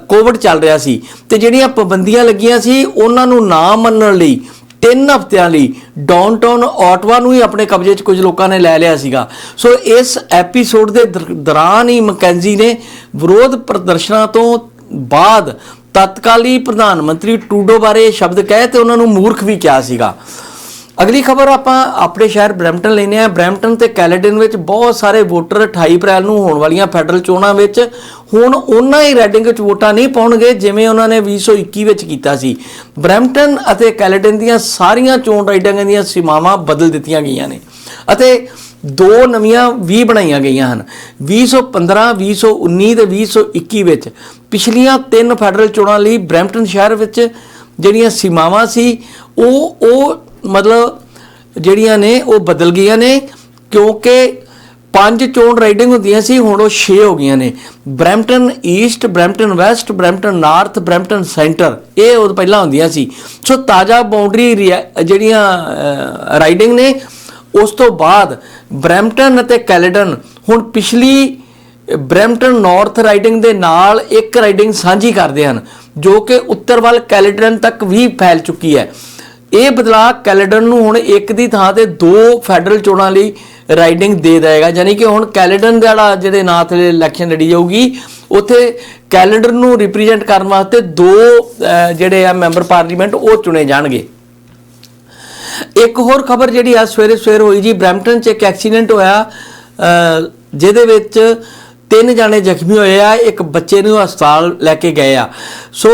ਕੋਵਿਡ ਚੱਲ ਰਿਹਾ ਸੀ। ਤੇ ਜਿਹੜੀਆਂ ਪਾਬੰਦੀਆਂ ਲੱਗੀਆਂ ਸੀ, ਉਹਨਾਂ ਨੂੰ ਨਾ ਮੰਨਣ ਲਈ ਤਿੰਨ ਹਫ਼ਤਿਆਂ ਲਈ ਡਾਊਨਟਾਊਨ ਆਟਵਾ ਨੂੰ ਹੀ ਆਪਣੇ ਕਬਜ਼ੇ 'ਚ ਕੁਝ ਲੋਕਾਂ ਨੇ ਲੈ ਲਿਆ ਸੀਗਾ। ਸੋ ਇਸ ਐਪੀਸੋਡ ਦੇ ਦਰ- ਦੌਰਾਨ ਹੀ ਮਕੈਂਜੀ ਨੇ ਵਿਰੋਧ ਪ੍ਰਦਰਸ਼ਨਾਂ ਤੋਂ ਬਾਅਦ ਤਤਕਾਲੀ ਪ੍ਰਧਾਨ ਮੰਤਰੀ ਟੂਡੋ ਬਾਰੇ ਸ਼ਬਦ ਕਹੇ ਤੇ ਉਹਨਾਂ ਨੂੰ ਮੂਰਖ ਵੀ ਕਿਹਾ ਸੀਗਾ। ਅਗਲੀ ਖਬਰ ਆਪਾਂ ਆਪਣੇ ਸ਼ਹਿਰ ਬਰੈਂਪਟਨ ਲੈਨੇ ਆ ਬਰੈਂਪਟਨ ਤੇ ਕੈਲੇਡਨ ਵਿੱਚ ਬਹੁਤ ਸਾਰੇ ਵੋਟਰ 28 ਅਪ੍ਰੈਲ ਨੂੰ ਹੋਣ ਵਾਲੀਆਂ ਫੈਡਰਲ ਚੋਣਾਂ ਵਿੱਚ। ਹੁਣ ਉਹਨਾਂ ਹੀ ਰੈਡਿੰਗ ਵਿੱਚ ਵੋਟਾਂ ਨਹੀਂ ਪਾਉਣਗੇ ਜਿਵੇਂ ਉਹਨਾਂ ਨੇ 2021 ਵਿੱਚ ਕੀਤਾ ਸੀ। ਬਰੈਂਪਟਨ ਅਤੇ ਕੈਲੇਡਨ ਦੀਆਂ ਸਾਰੀਆਂ ਚੋਣ ਰਾਈਡਿੰਗਾਂ ਦੀਆਂ ਸੀਮਾਵਾਂ ਬਦਲ ਦਿੱਤੀਆਂ ਗਈਆਂ ਨੇ ਅਤੇ ਦੋ ਨਵੀਆਂ ਵੀ ਬਣਾਈਆਂ ਗਈਆਂ ਹਨ। 2015 2019 ਤੇ 2021 ਵਿੱਚ ਪਿਛਲੀਆਂ ਤਿੰਨ ਫੈਡਰਲ ਚੋਣਾਂ ਲਈ ਬਰੈਂਪਟਨ ਸ਼ਹਿਰ ਵਿੱਚ ਜਿਹੜੀਆਂ ਸੀਮਾਵਾਂ ਸੀ, ਉਹ ਉਹ ਮਤਲਬ ਜਿਹੜੀਆਂ ਨੇ ਉਹ ਬਦਲ ਗਈਆਂ ਨੇ, ਕਿਉਂਕਿ ਪੰਜ ਚੋਣ ਰਾਈਡਿੰਗ ਹੁੰਦੀਆਂ ਸੀ, ਹੁਣ ਉਹ 6 ਹੋ ਗਈਆਂ ਨੇ। Brampton east, Brampton west, Brampton north, Brampton centre, ਇਹ ਉਹ ਪਹਿਲਾਂ ਹੁੰਦੀਆਂ ਸੀ। ਸੋ ਤਾਜ਼ਾ ਬਾਉਂਡਰੀ ਜਿਹੜੀਆਂ ਰਾਈਡਿੰਗ ਨੇ, ਉਸ ਤੋਂ ਬਾਅਦ ਬਰੈਂਪਟਨ ਅਤੇ ਕੈਲੇਡਨ, ਹੁਣ ਪਿਛਲੀ ਬਰੈਂਪਟਨ ਨਾਰਥ ਰਾਈਡਿੰਗ ਦੇ ਨਾਲ ਇੱਕ ਰਾਈਡਿੰਗ ਸਾਂਝੀ ਕਰਦੇ ਹਨ, ਜੋ ਕਿ ਉੱਤਰ ਵੱਲ ਕੈਲੇਡਨ ਤੱਕ ਵੀ ਫੈਲ ਚੁੱਕੀ ਹੈ। ਇਹ ਬਦਲਾਅ ਕੈਲੇਡਨ ਨੂੰ ਹੁਣ ਇੱਕ ਦੀ ਥਾਂ ਤੇ ਦੋ ਫੈਡਰਲ ਚੋਣਾਂ ਲਈ ਰਾਈਡਿੰਗ ਦੇ ਦੇਗਾ ਯਾਨੀ ਕਿ ਹੁਣ ਕੈਲੇਡਨ ਦਾ ਜਿਹੜਾ ਜਿਹੜੇ ਨਾਂ ਤੇ ਇਲੈਕਸ਼ਨ ਲੜੀ ਜਾਊਗੀ, ਉੱਥੇ ਕੈਲੰਡਰ ਨੂੰ ਰਿਪਰੈਜ਼ੈਂਟ ਕਰਨ ਵਾਸਤੇ ਦੋ ਜਿਹੜੇ ਆ ਮੈਂਬਰ ਪਾਰਲੀਮੈਂਟ ਉਹ ਚੁਣੇ ਜਾਣਗੇ। ਇੱਕ ਹੋਰ ਖਬਰ ਜਿਹੜੀ ਆ ਸਵੇਰੇ ਸਵੇਰ ਹੋਈ ਜੀ, ਬ੍ਰੈਂਪਟਨ 'ਚ ਇੱਕ ਐਕਸੀਡੈਂਟ ਹੋਇਆ ਜਿਹਦੇ ਵਿੱਚ ਤਿੰਨ ਜਾਣੇ ਜ਼ਖਮੀ ਹੋਏ ਆ, ਇੱਕ ਬੱਚੇ ਨੂੰ ਹਸਪਤਾਲ ਲੈ ਕੇ ਗਏ ਆ। ਸੋ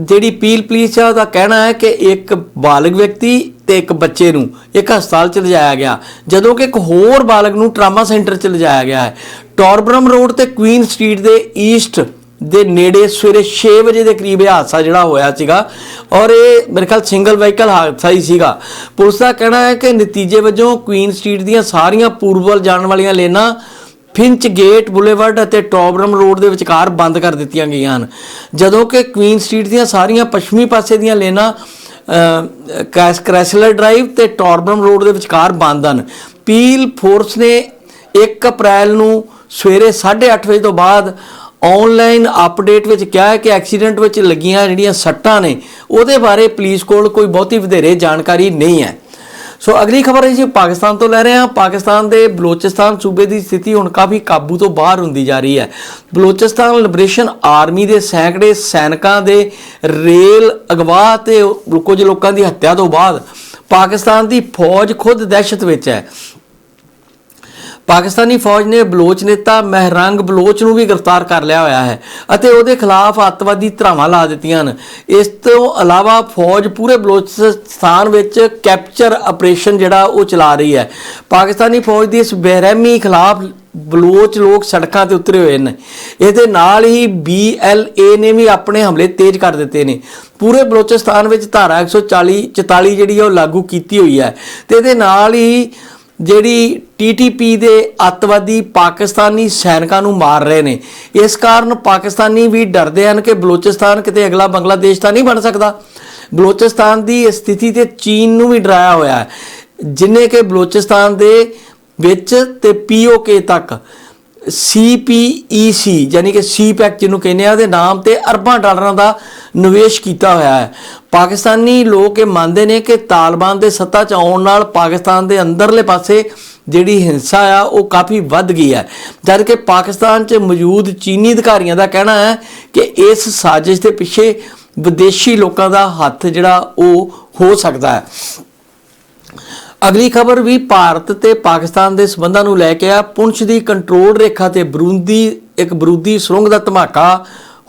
ਜਿਹੜੀ ਪੀਲ ਪੁਲਿਸ ਆ, ਉਹਦਾ ਕਹਿਣਾ ਹੈ ਕਿ ਇੱਕ ਬਾਲਗ ਵਿਅਕਤੀ ਤੇ ਇੱਕ ਬੱਚੇ ਨੂੰ ਇੱਕ ਹਸਪਤਾਲ ਚ ਲਿਜਾਇਆ ਗਿਆ। ਜਦੋਂ ਕਿ ਇੱਕ ਹੋਰ ਬਾਲਗ ਨੂੰ ਟਰਾਮਾ ਸੈਂਟਰ ਚ ਲਿਜਾਇਆ ਗਿਆ ਹੈ। ਟੌਰਬਰਮ ਰੋਡ ਤੇ ਕੁਈਨ ਸਟਰੀਟ ਦੇ ਈਸਟ ਦੇ ਨੇੜੇ ਸਵੇਰੇ 6 ਵਜੇ ਦੇ ਕਰੀਬ ਇਹ ਹਾਦਸਾ ਜਿਹੜਾ ਹੋਇਆ ਸੀਗਾ, ਔਰ ਇਹ ਮੇਰੇ ਖਿਆਲ ਸਿੰਗਲ ਵਹੀਕਲ ਹਾਦਸਾ ਹੀ ਸੀਗਾ। ਪੁਲਿਸ ਦਾ ਕਹਿਣਾ ਹੈ ਕਿ ਨਤੀਜੇ ਵਜੋਂ ਕੁਈਨ ਸਟਰੀਟ ਦੀਆਂ ਸਾਰੀਆਂ ਪੂਰਬ ਜਾਣ ਵਾਲੀਆਂ ਲੇਨਾਂ ਫਿੰਚ ਗੇਟ ਬੁਲੇਵਰਡ ਅਤੇ ਟੌਬਰਮ ਰੋਡ ਦੇ ਵਿਚਕਾਰ ਬੰਦ ਕਰ ਦਿੱਤੀਆਂ ਗਈਆਂ ਹਨ। ਜਦੋਂ ਕਿ ਕੁਈਨ ਸਟਰੀਟ ਦੀਆਂ ਸਾਰੀਆਂ ਪੱਛਮੀ ਪਾਸੇ ਦੀਆਂ ਲੇਨਾਂ ਕੈਸ ਕ੍ਰੈਸਲਰ ਡਰਾਈਵ ਤੇ ਟੌਰਬਰਮ ਰੋਡ ਦੇ ਵਿਚਕਾਰ ਬੰਦ ਹਨ। ਪੀਲ ਫੋਰਸ ਨੇ 1 ਅਪ੍ਰੈਲ ਨੂੰ ਸਵੇਰੇ 8:30 ਵਜੇ ਤੋਂ ਬਾਅਦ ਆਨਲਾਈਨ ਅਪਡੇਟ ਵਿੱਚ ਕਿਹਾ ਹੈ ਕਿ ਐਕਸੀਡੈਂਟ ਵਿੱਚ ਲੱਗੀਆਂ ਜਿਹੜੀਆਂ ਸੱਟਾਂ ਨੇ, ਉਹਦੇ ਬਾਰੇ ਪੁਲਿਸ ਕੋਲ ਕੋਈ ਬਹੁਤੀ ਵਧੇਰੇ ਜਾਣਕਾਰੀ ਨਹੀਂ ਹੈ। ਸੋ ਅਗਲੀ ਖਬਰ ਹੈ ਜੀ ਪਾਕਿਸਤਾਨ ਤੋਂ ਲੈ ਰਹੇ ਹਾਂ, ਪਾਕਿਸਤਾਨ ਦੇ ਬਲੋਚਿਸਤਾਨ ਸੂਬੇ ਦੀ ਸਥਿਤੀ ਹੁਣ ਕਾਫੀ ਕਾਬੂ ਤੋਂ ਬਾਹਰ ਹੁੰਦੀ ਜਾ ਰਹੀ ਹੈ। ਬਲੋਚਿਸਤਾਨ ਲਿਬਰੇਸ਼ਨ ਆਰਮੀ ਦੇ ਸੈਂਕੜੇ ਸੈਨਿਕਾਂ ਦੇ ਰੇਲ ਅਗਵਾ ਤੇ ਕੁਝ ਲੋਕਾਂ ਦੀ ਹੱਤਿਆ ਤੋਂ ਬਾਅਦ ਪਾਕਿਸਤਾਨ ਦੀ ਫੌਜ ਖੁਦ ਦਹਿਸ਼ਤ ਵਿੱਚ ਹੈ। ਪਾਕਿਸਤਾਨੀ ਫੌਜ ਨੇ ਬਲੋਚ ਨੇਤਾ ਮਹਿਰੰਗ ਬਲੋਚ ਨੂੰ ਵੀ ਗ੍ਰਿਫਤਾਰ ਕਰ ਲਿਆ ਹੋਇਆ ਹੈ ਅਤੇ ਉਹਦੇ ਖਿਲਾਫ ਅੱਤਵਾਦੀ ਧਰਾਵਾਂ ਲਾ ਦਿੱਤੀਆਂ ਹਨ। ਇਸ ਤੋਂ ਇਲਾਵਾ ਫੌਜ ਪੂਰੇ ਬਲੋਚਿਸਤਾਨ ਵਿੱਚ ਕੈਪਚਰ ਆਪਰੇਸ਼ਨ ਜਿਹੜਾ ਉਹ ਚਲਾ ਰਹੀ ਹੈ। ਪਾਕਿਸਤਾਨੀ ਫੌਜ ਦੀ ਇਸ ਬੇਰਹਿਮੀ ਖਿਲਾਫ ਬਲੋਚ ਲੋਕ ਸੜਕਾਂ ਤੇ ਉਤਰੇ ਹੋਏ ਨੇ ਇਹਦੇ ਨਾਲ ਹੀ BLA ਨੇ ਵੀ ਆਪਣੇ ਹਮਲੇ ਤੇਜ਼ ਕਰ ਦਿੱਤੇ ਨੇ। ਪੂਰੇ ਬਲੋਚਿਸਤਾਨ ਵਿੱਚ ਧਾਰਾ 140 44 ਜਿਹੜੀ ਆ ਉਹ ਲਾਗੂ ਕੀਤੀ ਹੋਈ ਹੈ। ਤੇ ਇਹਦੇ ਨਾਲ ਹੀ ਜਿਹੜੀ ਟੀਟੀਪੀ ਦੇ ਅੱਤਵਾਦੀ ਪਾਕਿਸਤਾਨੀ ਸੈਨਿਕਾਂ ਨੂੰ ਮਾਰ ਰਹੇ ਨੇ। ਇਸ ਕਾਰਨ ਪਾਕਿਸਤਾਨੀ ਵੀ ਡਰਦੇ ਹਨ ਕਿ ਬਲੋਚਿਸਤਾਨ ਕਿਤੇ ਅਗਲਾ ਬੰਗਲਾਦੇਸ਼ ਤਾਂ ਨਹੀਂ ਬਣ ਸਕਦਾ। ਬਲੋਚਿਸਤਾਨ ਦੀ ਸਥਿਤੀ ਤੇ ਚੀਨ ਨੂੰ ਵੀ ਡਰਾਇਆ ਹੋਇਆ ਹੈ। ਜਿਨੇ ਕਿ ਬਲੋਚਿਸਤਾਨ ਦੇ ਵਿੱਚ ਤੇ ਪੀਓਕੇ ਤੱਕ CPEC ਯਾਨੀ ਕਿ ਸੀਪੈਕ ਜਿਹਨੂੰ ਕਹਿੰਦੇ ਆ ਦੇ ਨਾਮ ਤੇ ਅਰਬਾਂ ਡਾਲਰਾਂ ਦਾ ਨਿਵੇਸ਼ ਕੀਤਾ ਹੋਇਆ ਹੈ। ਪਾਕਿਸਤਾਨੀ ਲੋਕ ਇਹ ਮੰਨਦੇ ਨੇ ਕਿ ਤਾਲਿਬਾਨ ਦੇ ਸੱਤਾ 'ਚ ਆਉਣ ਨਾਲ ਪਾਕਿਸਤਾਨ ਦੇ ਅੰਦਰਲੇ ਪਾਸੇ ਜਿਹੜੀ ਹਿੰਸਾ ਆ, ਉਹ ਕਾਫੀ ਵੱਧ ਗਈ ਹੈ। ਜਦ ਕਿ ਪਾਕਿਸਤਾਨ 'ਚ ਮੌਜੂਦ ਚੀਨੀ ਅਧਿਕਾਰੀਆਂ ਦਾ ਕਹਿਣਾ ਹੈ ਕਿ ਇਸ ਸਾਜ਼ਿਸ਼ ਦੇ ਪਿੱਛੇ ਵਿਦੇਸ਼ੀ ਲੋਕਾਂ ਦਾ ਹੱਥ ਜਿਹੜਾ, ਉਹ ਹੋ ਸਕਦਾ ਹੈ। ਅਗਲੀ ਖਬਰ ਵੀ ਭਾਰਤ ਤੇ ਪਾਕਿਸਤਾਨ ਦੇ ਸਬੰਧਾਂ ਨੂੰ ਲੈ ਕੇ ਆ। ਪੁੰਛ ਦੀ ਕੰਟਰੋਲ ਰੇਖਾ ਤੇ ਬਰੂੰਦੀ, ਇੱਕ ਬਰੂਦੀ ਸੁਰੰਗ ਦਾ ਧਮਾਕਾ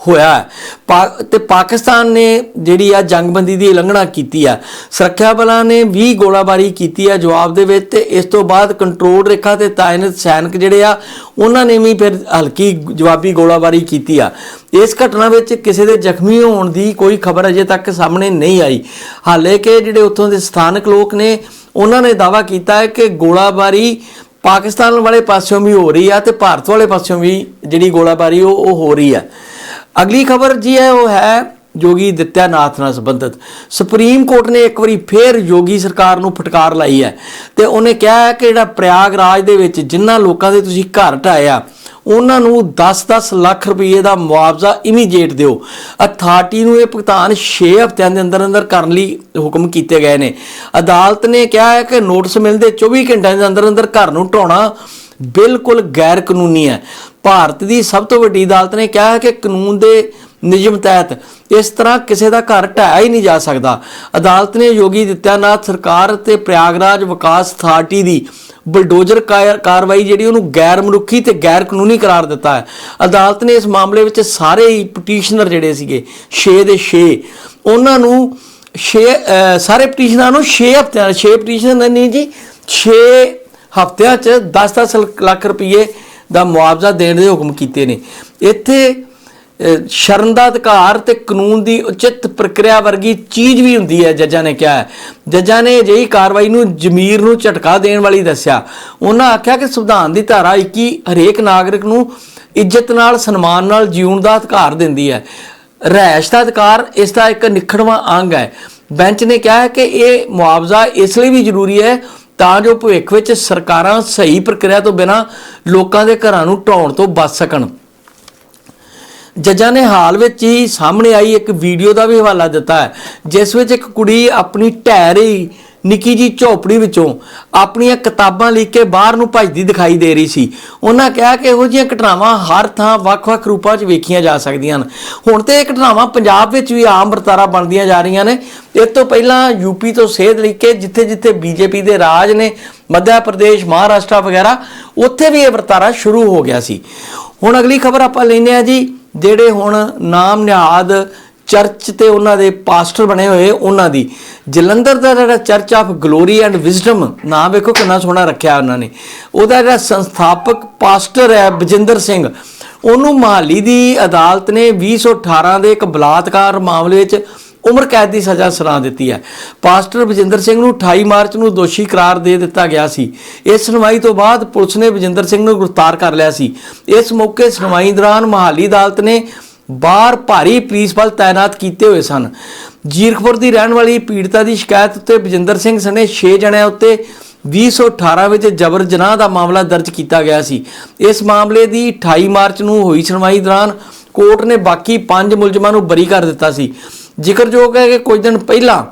ਹੋਇਆ ਪਾ- ਤੇ ਪਾਕਿਸਤਾਨ ਨੇ ਜਿਹੜੀ ਆ ਜੰਗਬੰਦੀ ਦੀ ਉਲੰਘਣਾ ਕੀਤੀ ਆ। ਸੁਰੱਖਿਆ ਬਲਾਂ ਨੇ ਵੀ ਗੋਲਾਬਾਰੀ ਕੀਤੀ ਆ ਜਵਾਬ ਦੇ ਵਿੱਚ ਤੇ ਇਸ ਤੋਂ ਬਾਅਦ ਕੰਟਰੋਲ ਰੇਖਾ ਤੇ ਤਾਇਨਾਤ ਸੈਨਿਕ ਜਿਹੜੇ ਆ, ਉਹਨਾਂ ਨੇ ਵੀ ਫਿਰ ਹਲਕੀ ਜਵਾਬੀ ਗੋਲਾਬਾਰੀ ਕੀਤੀ ਆ। ਇਸ ਘਟਨਾ ਵਿੱਚ ਕਿਸੇ ਦੇ ਜ਼ਖਮੀ ਹੋਣ ਦੀ ਕੋਈ ਖਬਰ ਅਜੇ ਤੱਕ ਸਾਹਮਣੇ ਨਹੀਂ ਆਈ। ਹਾਲੇ ਕਿ ਜਿਹੜੇ ਉੱਥੋਂ ਦੇ ਸਥਾਨਕ ਲੋਕ ਨੇ ਉਹਨਾਂ ਨੇ ਦਾਅਵਾ ਕੀਤਾ ਹੈ ਕਿ ਗੋਲਾਬਾਰੀ ਪਾਕਿਸਤਾਨ ਵਾਲੇ ਪਾਸਿਓਂ ਵੀ ਹੋ ਰਹੀ ਆ ਤੇ ਭਾਰਤ ਵਾਲੇ ਪਾਸਿਓਂ ਵੀ ਜਿਹੜੀ ਗੋਲਾਬਾਰੀ ਉਹ ਉਹ ਹੋ ਰਹੀ ਆ। ਅਗਲੀ ਖਬਰ ਜੀ ਹੈ ਉਹ ਹੈ, ਯੋਗੀ ਦਿੱਤਿਆਨਾਥ ਨਾਲ ਸੰਬੰਧਿਤ। ਸੁਪਰੀਮ ਕੋਰਟ ਨੇ ਇੱਕ ਵਾਰੀ ਫੇਰ ਯੋਗੀ ਸਰਕਾਰ ਨੂੰ ਫਟਕਾਰ ਲਾਈ ਹੈ ਤੇ ਉਹਨੇ ਕਿਹਾ ਹੈ ਕਿ ਜਿਹੜਾ ਪ੍ਰਯਾਗਰਾਜ ਦੇ ਵਿੱਚ ਜਿਨ੍ਹਾਂ ਲੋਕਾਂ ਦੇ ਤੁਸੀਂ ਘਰ ਢਾਇਆ ਉਹਨਾਂ ਨੂੰ 10-10 ਲੱਖ ਰੁਪਏ ਦਾ ਮੁਆਵਜ਼ਾ ਇਮੀਡੀਏਟ ਦਿਓ। ਅਥਾਰਟੀ ਨੂੰ ਇਹ ਭੁਗਤਾਨ 6 ਹਫ਼ਤਿਆਂ ਦੇ ਅੰਦਰ ਅੰਦਰ ਕਰਨ ਲਈ ਹੁਕਮ ਕੀਤੇ ਗਏ ਨੇ। ਅਦਾਲਤ ਨੇ ਕਿਹਾ ਹੈ ਕਿ ਨੋਟਿਸ ਮਿਲਦੇ 24 ਘੰਟਿਆਂ ਦੇ ਅੰਦਰ ਅੰਦਰ ਘਰ ਨੂੰ ਢਾਉਣਾ ਬਿਲਕੁਲ ਗੈਰ ਕਾਨੂੰਨੀ ਹੈ। ਭਾਰਤ ਦੀ ਸਭ ਤੋਂ ਵੱਡੀ ਅਦਾਲਤ ਨੇ ਕਿਹਾ ਹੈ ਕਿ ਕਾਨੂੰਨ ਦੇ ਨਿਯਮ ਤਹਿਤ ਇਸ ਤਰ੍ਹਾਂ ਕਿਸੇ ਦਾ ਘਰ ਢਾਇਆ ਹੀ ਨਹੀਂ ਜਾ ਸਕਦਾ। ਅਦਾਲਤ ਨੇ ਯੋਗੀ ਦਿੱਤਿਆਨਾਥ, ਸਰਕਾਰ ਤੇ ਪ੍ਰਯਾਗਰਾਜ ਵਿਕਾਸ ਅਥਾਰਟੀ ਦੀ ਬਲਡੋਜ਼ਰ ਕਾਰ- ਕਾਰਵਾਈ ਜਿਹੜੀ ਉਹਨੂੰ ਗੈਰ ਮਨੁੱਖੀ ਤੇ ਗੈਰ ਕਾਨੂੰਨੀ ਕਰਾਰ ਦਿੱਤਾ ਹੈ। ਅਦਾਲਤ ਨੇ ਇਸ ਮਾਮਲੇ ਵਿੱਚ ਸਾਰੇ ਹੀ ਪਟੀਸ਼ਨਰ ਜਿਹੜੇ ਸੀਗੇ 6 ਦੇ 6 ਉਹਨਾਂ ਨੂੰ 6 ਸਾਰੇ ਪਟੀਸ਼ਨਰਾਂ ਨੂੰ 6 ਹਫ਼ਤਿਆਂ 6 ਪਟੀਸ਼ਨਰ ਨਹੀਂ ਜੀ 6 ਹਫ਼ਤਿਆਂ 'ਚ 10-10 ਲੱਖ ਰੁਪਏ ਦਾ ਮੁਆਵਜ਼ਾ ਦੇਣ ਦੇ ਹੁਕਮ ਕੀਤੇ ਨੇ। ਇੱਥੇ ਸ਼ਰਨ ਦਾ ਅਧਿਕਾਰ ਤੇ ਕਾਨੂੰਨ ਦੀ ਉਚਿਤ ਪ੍ਰਕਿਰਿਆ ਵਰਗੀ ਚੀਜ਼ ਵੀ ਹੁੰਦੀ ਹੈ, ਜੱਜਾਂ ਨੇ ਕਿਹਾ ਹੈ। ਜੱਜਾਂ ਨੇ ਅਜਿਹੀ ਕਾਰਵਾਈ ਨੂੰ ਜ਼ਮੀਰ ਨੂੰ ਝਟਕਾ ਦੇਣ ਵਾਲੀ ਦੱਸਿਆ। ਉਹਨਾਂ ਆਖਿਆ ਕਿ ਸੰਵਿਧਾਨ ਦੀ ਧਾਰਾ 21 ਹਰੇਕ ਨਾਗਰਿਕ ਨੂੰ ਇੱਜ਼ਤ ਨਾਲ, ਸਨਮਾਨ ਨਾਲ, ਜਿਉਣ ਦਾ ਅਧਿਕਾਰ ਦਿੰਦੀ ਹੈ। ਰਹਿਸ਼ ਦਾ ਅਧਿਕਾਰ ਇਸ ਦਾ ਇੱਕ ਨਿਖੜਵਾਂ ਅੰਗ ਹੈ। ਬੈਂਚ ਨੇ ਕਿਹਾ ਹੈ ਕਿ ਇਹ ਮੁਆਵਜ਼ਾ ਇਸ ਲਈ ਵੀ ਜ਼ਰੂਰੀ ਹੈ ਤਾਂ ਜੋ ਭਵਿੱਖ ਵਿੱਚ ਸਰਕਾਰਾਂ ਸਹੀ ਪ੍ਰਕਿਰਿਆ ਤੋਂ ਬਿਨਾਂ ਲੋਕਾਂ ਦੇ ਘਰਾਂ ਨੂੰ ਢਾਉਣ ਤੋਂ ਬਚ ਸਕਣ। ਜੱਜਾਂ ਨੇ ਹਾਲ ਵਿੱਚ ਹੀ ਸਾਹਮਣੇ ਆਈ ਇੱਕ ਵੀਡੀਓ ਦਾ ਵੀ ਹਵਾਲਾ ਦਿੱਤਾ ਹੈ, ਜਿਸ ਵਿੱਚ ਇੱਕ ਕੁੜੀ ਆਪਣੀ ਢਹਿ ਰਹੀ ਨਿੱਕੀ ਜੀ ਝੋਪੜੀ ਵਿੱਚੋਂ ਆਪਣੀਆਂ ਕਿਤਾਬਾਂ ਲੈ ਕੇ ਬਾਹਰ ਨੂੰ ਭੱਜਦੀ ਦਿਖਾਈ ਦੇ ਰਹੀ ਸੀ। ਉਹਨਾਂ ਕਿਹਾ ਕਿ ਇਹੋ ਜਿਹੀਆਂ ਘਟਨਾਵਾਂ ਹਰ ਥਾਂ ਵੱਖ-ਵੱਖ ਰੂਪਾਂ 'ਚ ਵੇਖੀਆਂ ਜਾ ਸਕਦੀਆਂ ਹਨ। ਹੁਣ ਤੇ ਇਹ ਘਟਨਾਵਾਂ ਪੰਜਾਬ ਵਿੱਚ ਵੀ ਆਮ ਵਰਤਾਰਾ ਬਣਦੀਆਂ ਜਾ ਰਹੀਆਂ ਨੇ। ਇਸ ਤੋਂ ਪਹਿਲਾਂ ਯੂਪੀ ਤੋਂ ਸੇਧ ਲੈ ਕੇ ਜਿੱਥੇ-ਜਿੱਥੇ ਬੀਜੇਪੀ ਦੇ ਰਾਜ ਨੇ ਮੱਧ ਪ੍ਰਦੇਸ਼, ਮਹਾਰਾਸ਼ਟਰ ਵਗੈਰਾ, ਉੱਥੇ ਵੀ ਇਹ ਵਰਤਾਰਾ ਸ਼ੁਰੂ ਹੋ ਗਿਆ ਸੀ। ਹੁਣ ਅਗਲੀ ਖਬਰ ਆਪਾਂ ਲੈਂਦੇ ਆ ਜੀ ਜਿਹੜੇ ਹੁਣ ਨਾਮ ਨਿਹਾਦ ਚਰਚ ਤੇ ਉਹਨਾਂ ਦੇ ਪਾਸਟਰ ਬਣੇ ਹੋਏ ਉਹਨਾਂ ਦੀ। ਜਲੰਧਰ ਦਾ ਜਿਹੜਾ church of glory and wisdom ਨਾਮ ਵੇਖੋ ਕਿੰਨਾ ਸੋਹਣਾ ਰੱਖਿਆ ਉਹਨਾਂ ਨੇ। ਉਹਦਾ ਜਿਹੜਾ ਸੰਸਥਾਪਕ ਪਾਸਟਰ ਹੈ ਬਜਿੰਦਰ ਸਿੰਘ, ਉਹਨੂੰ ਮਹਾਲੀ ਦੀ ਅਦਾਲਤ ਨੇ 2018 ਦੇ ਇੱਕ ਬਲਾਤਕਾਰ ਮਾਮਲੇ ਵਿੱਚ ਉਮਰ ਕੈਦ ਦੀ ਸਜ਼ਾ ਸੁਣਾ ਦਿੱਤੀ ਹੈ। ਪਾਸਟਰ ਬਜਿੰਦਰ ਸਿੰਘ ਨੂੰ 28 ਮਾਰਚ ਨੂੰ ਦੋਸ਼ੀ ਕਰਾਰ ਦੇ ਦਿੱਤਾ ਗਿਆ ਸੀ। ਇਸ ਸੁਣਵਾਈ ਤੋਂ ਬਾਅਦ ਪੁਲਿਸ ਨੇ ਬਜਿੰਦਰ ਸਿੰਘ ਨੂੰ ਗ੍ਰਿਫਤਾਰ ਕਰ ਲਿਆ ਸੀ। ਇਸ ਮੌਕੇ ਸੁਣਵਾਈ ਦੌਰਾਨ ਮਹਾਲੀ ਅਦਾਲਤ ਨੇ ਬਾਹਰ ਭਾਰੀ ਪੁਲਿਸ ਬਲ ਤਾਇਨਾਤ ਕੀਤੇ ਹੋਏ ਸਨ। ਜ਼ੀਰਖਪੁਰ ਦੀ ਰਹਿਣ ਵਾਲੀ ਪੀੜਤਾ ਦੀ ਸ਼ਿਕਾਇਤ ਉੱਤੇ ਬਜਿੰਦਰ ਸਿੰਘ ਸਣੇ 6 ਜਣਿਆਂ ਉੱਤੇ 2018 ਵਿੱਚ ਜਬਰ ਜਨਾਹ ਦਾ ਮਾਮਲਾ ਦਰਜ ਕੀਤਾ ਗਿਆ ਸੀ। ਇਸ ਮਾਮਲੇ ਦੀ 28 ਮਾਰਚ ਨੂੰ ਹੋਈ ਸੁਣਵਾਈ ਦੌਰਾਨ ਕੋਰਟ ਨੇ ਬਾਕੀ 5 ਮੁਲਜ਼ਮਾਂ ਨੂੰ ਬਰੀ ਕਰ ਦਿੱਤਾ ਸੀ। ਜ਼ਿਕਰਯੋਗ ਹੈ ਕਿ ਕੁਝ ਦਿਨ ਪਹਿਲਾਂ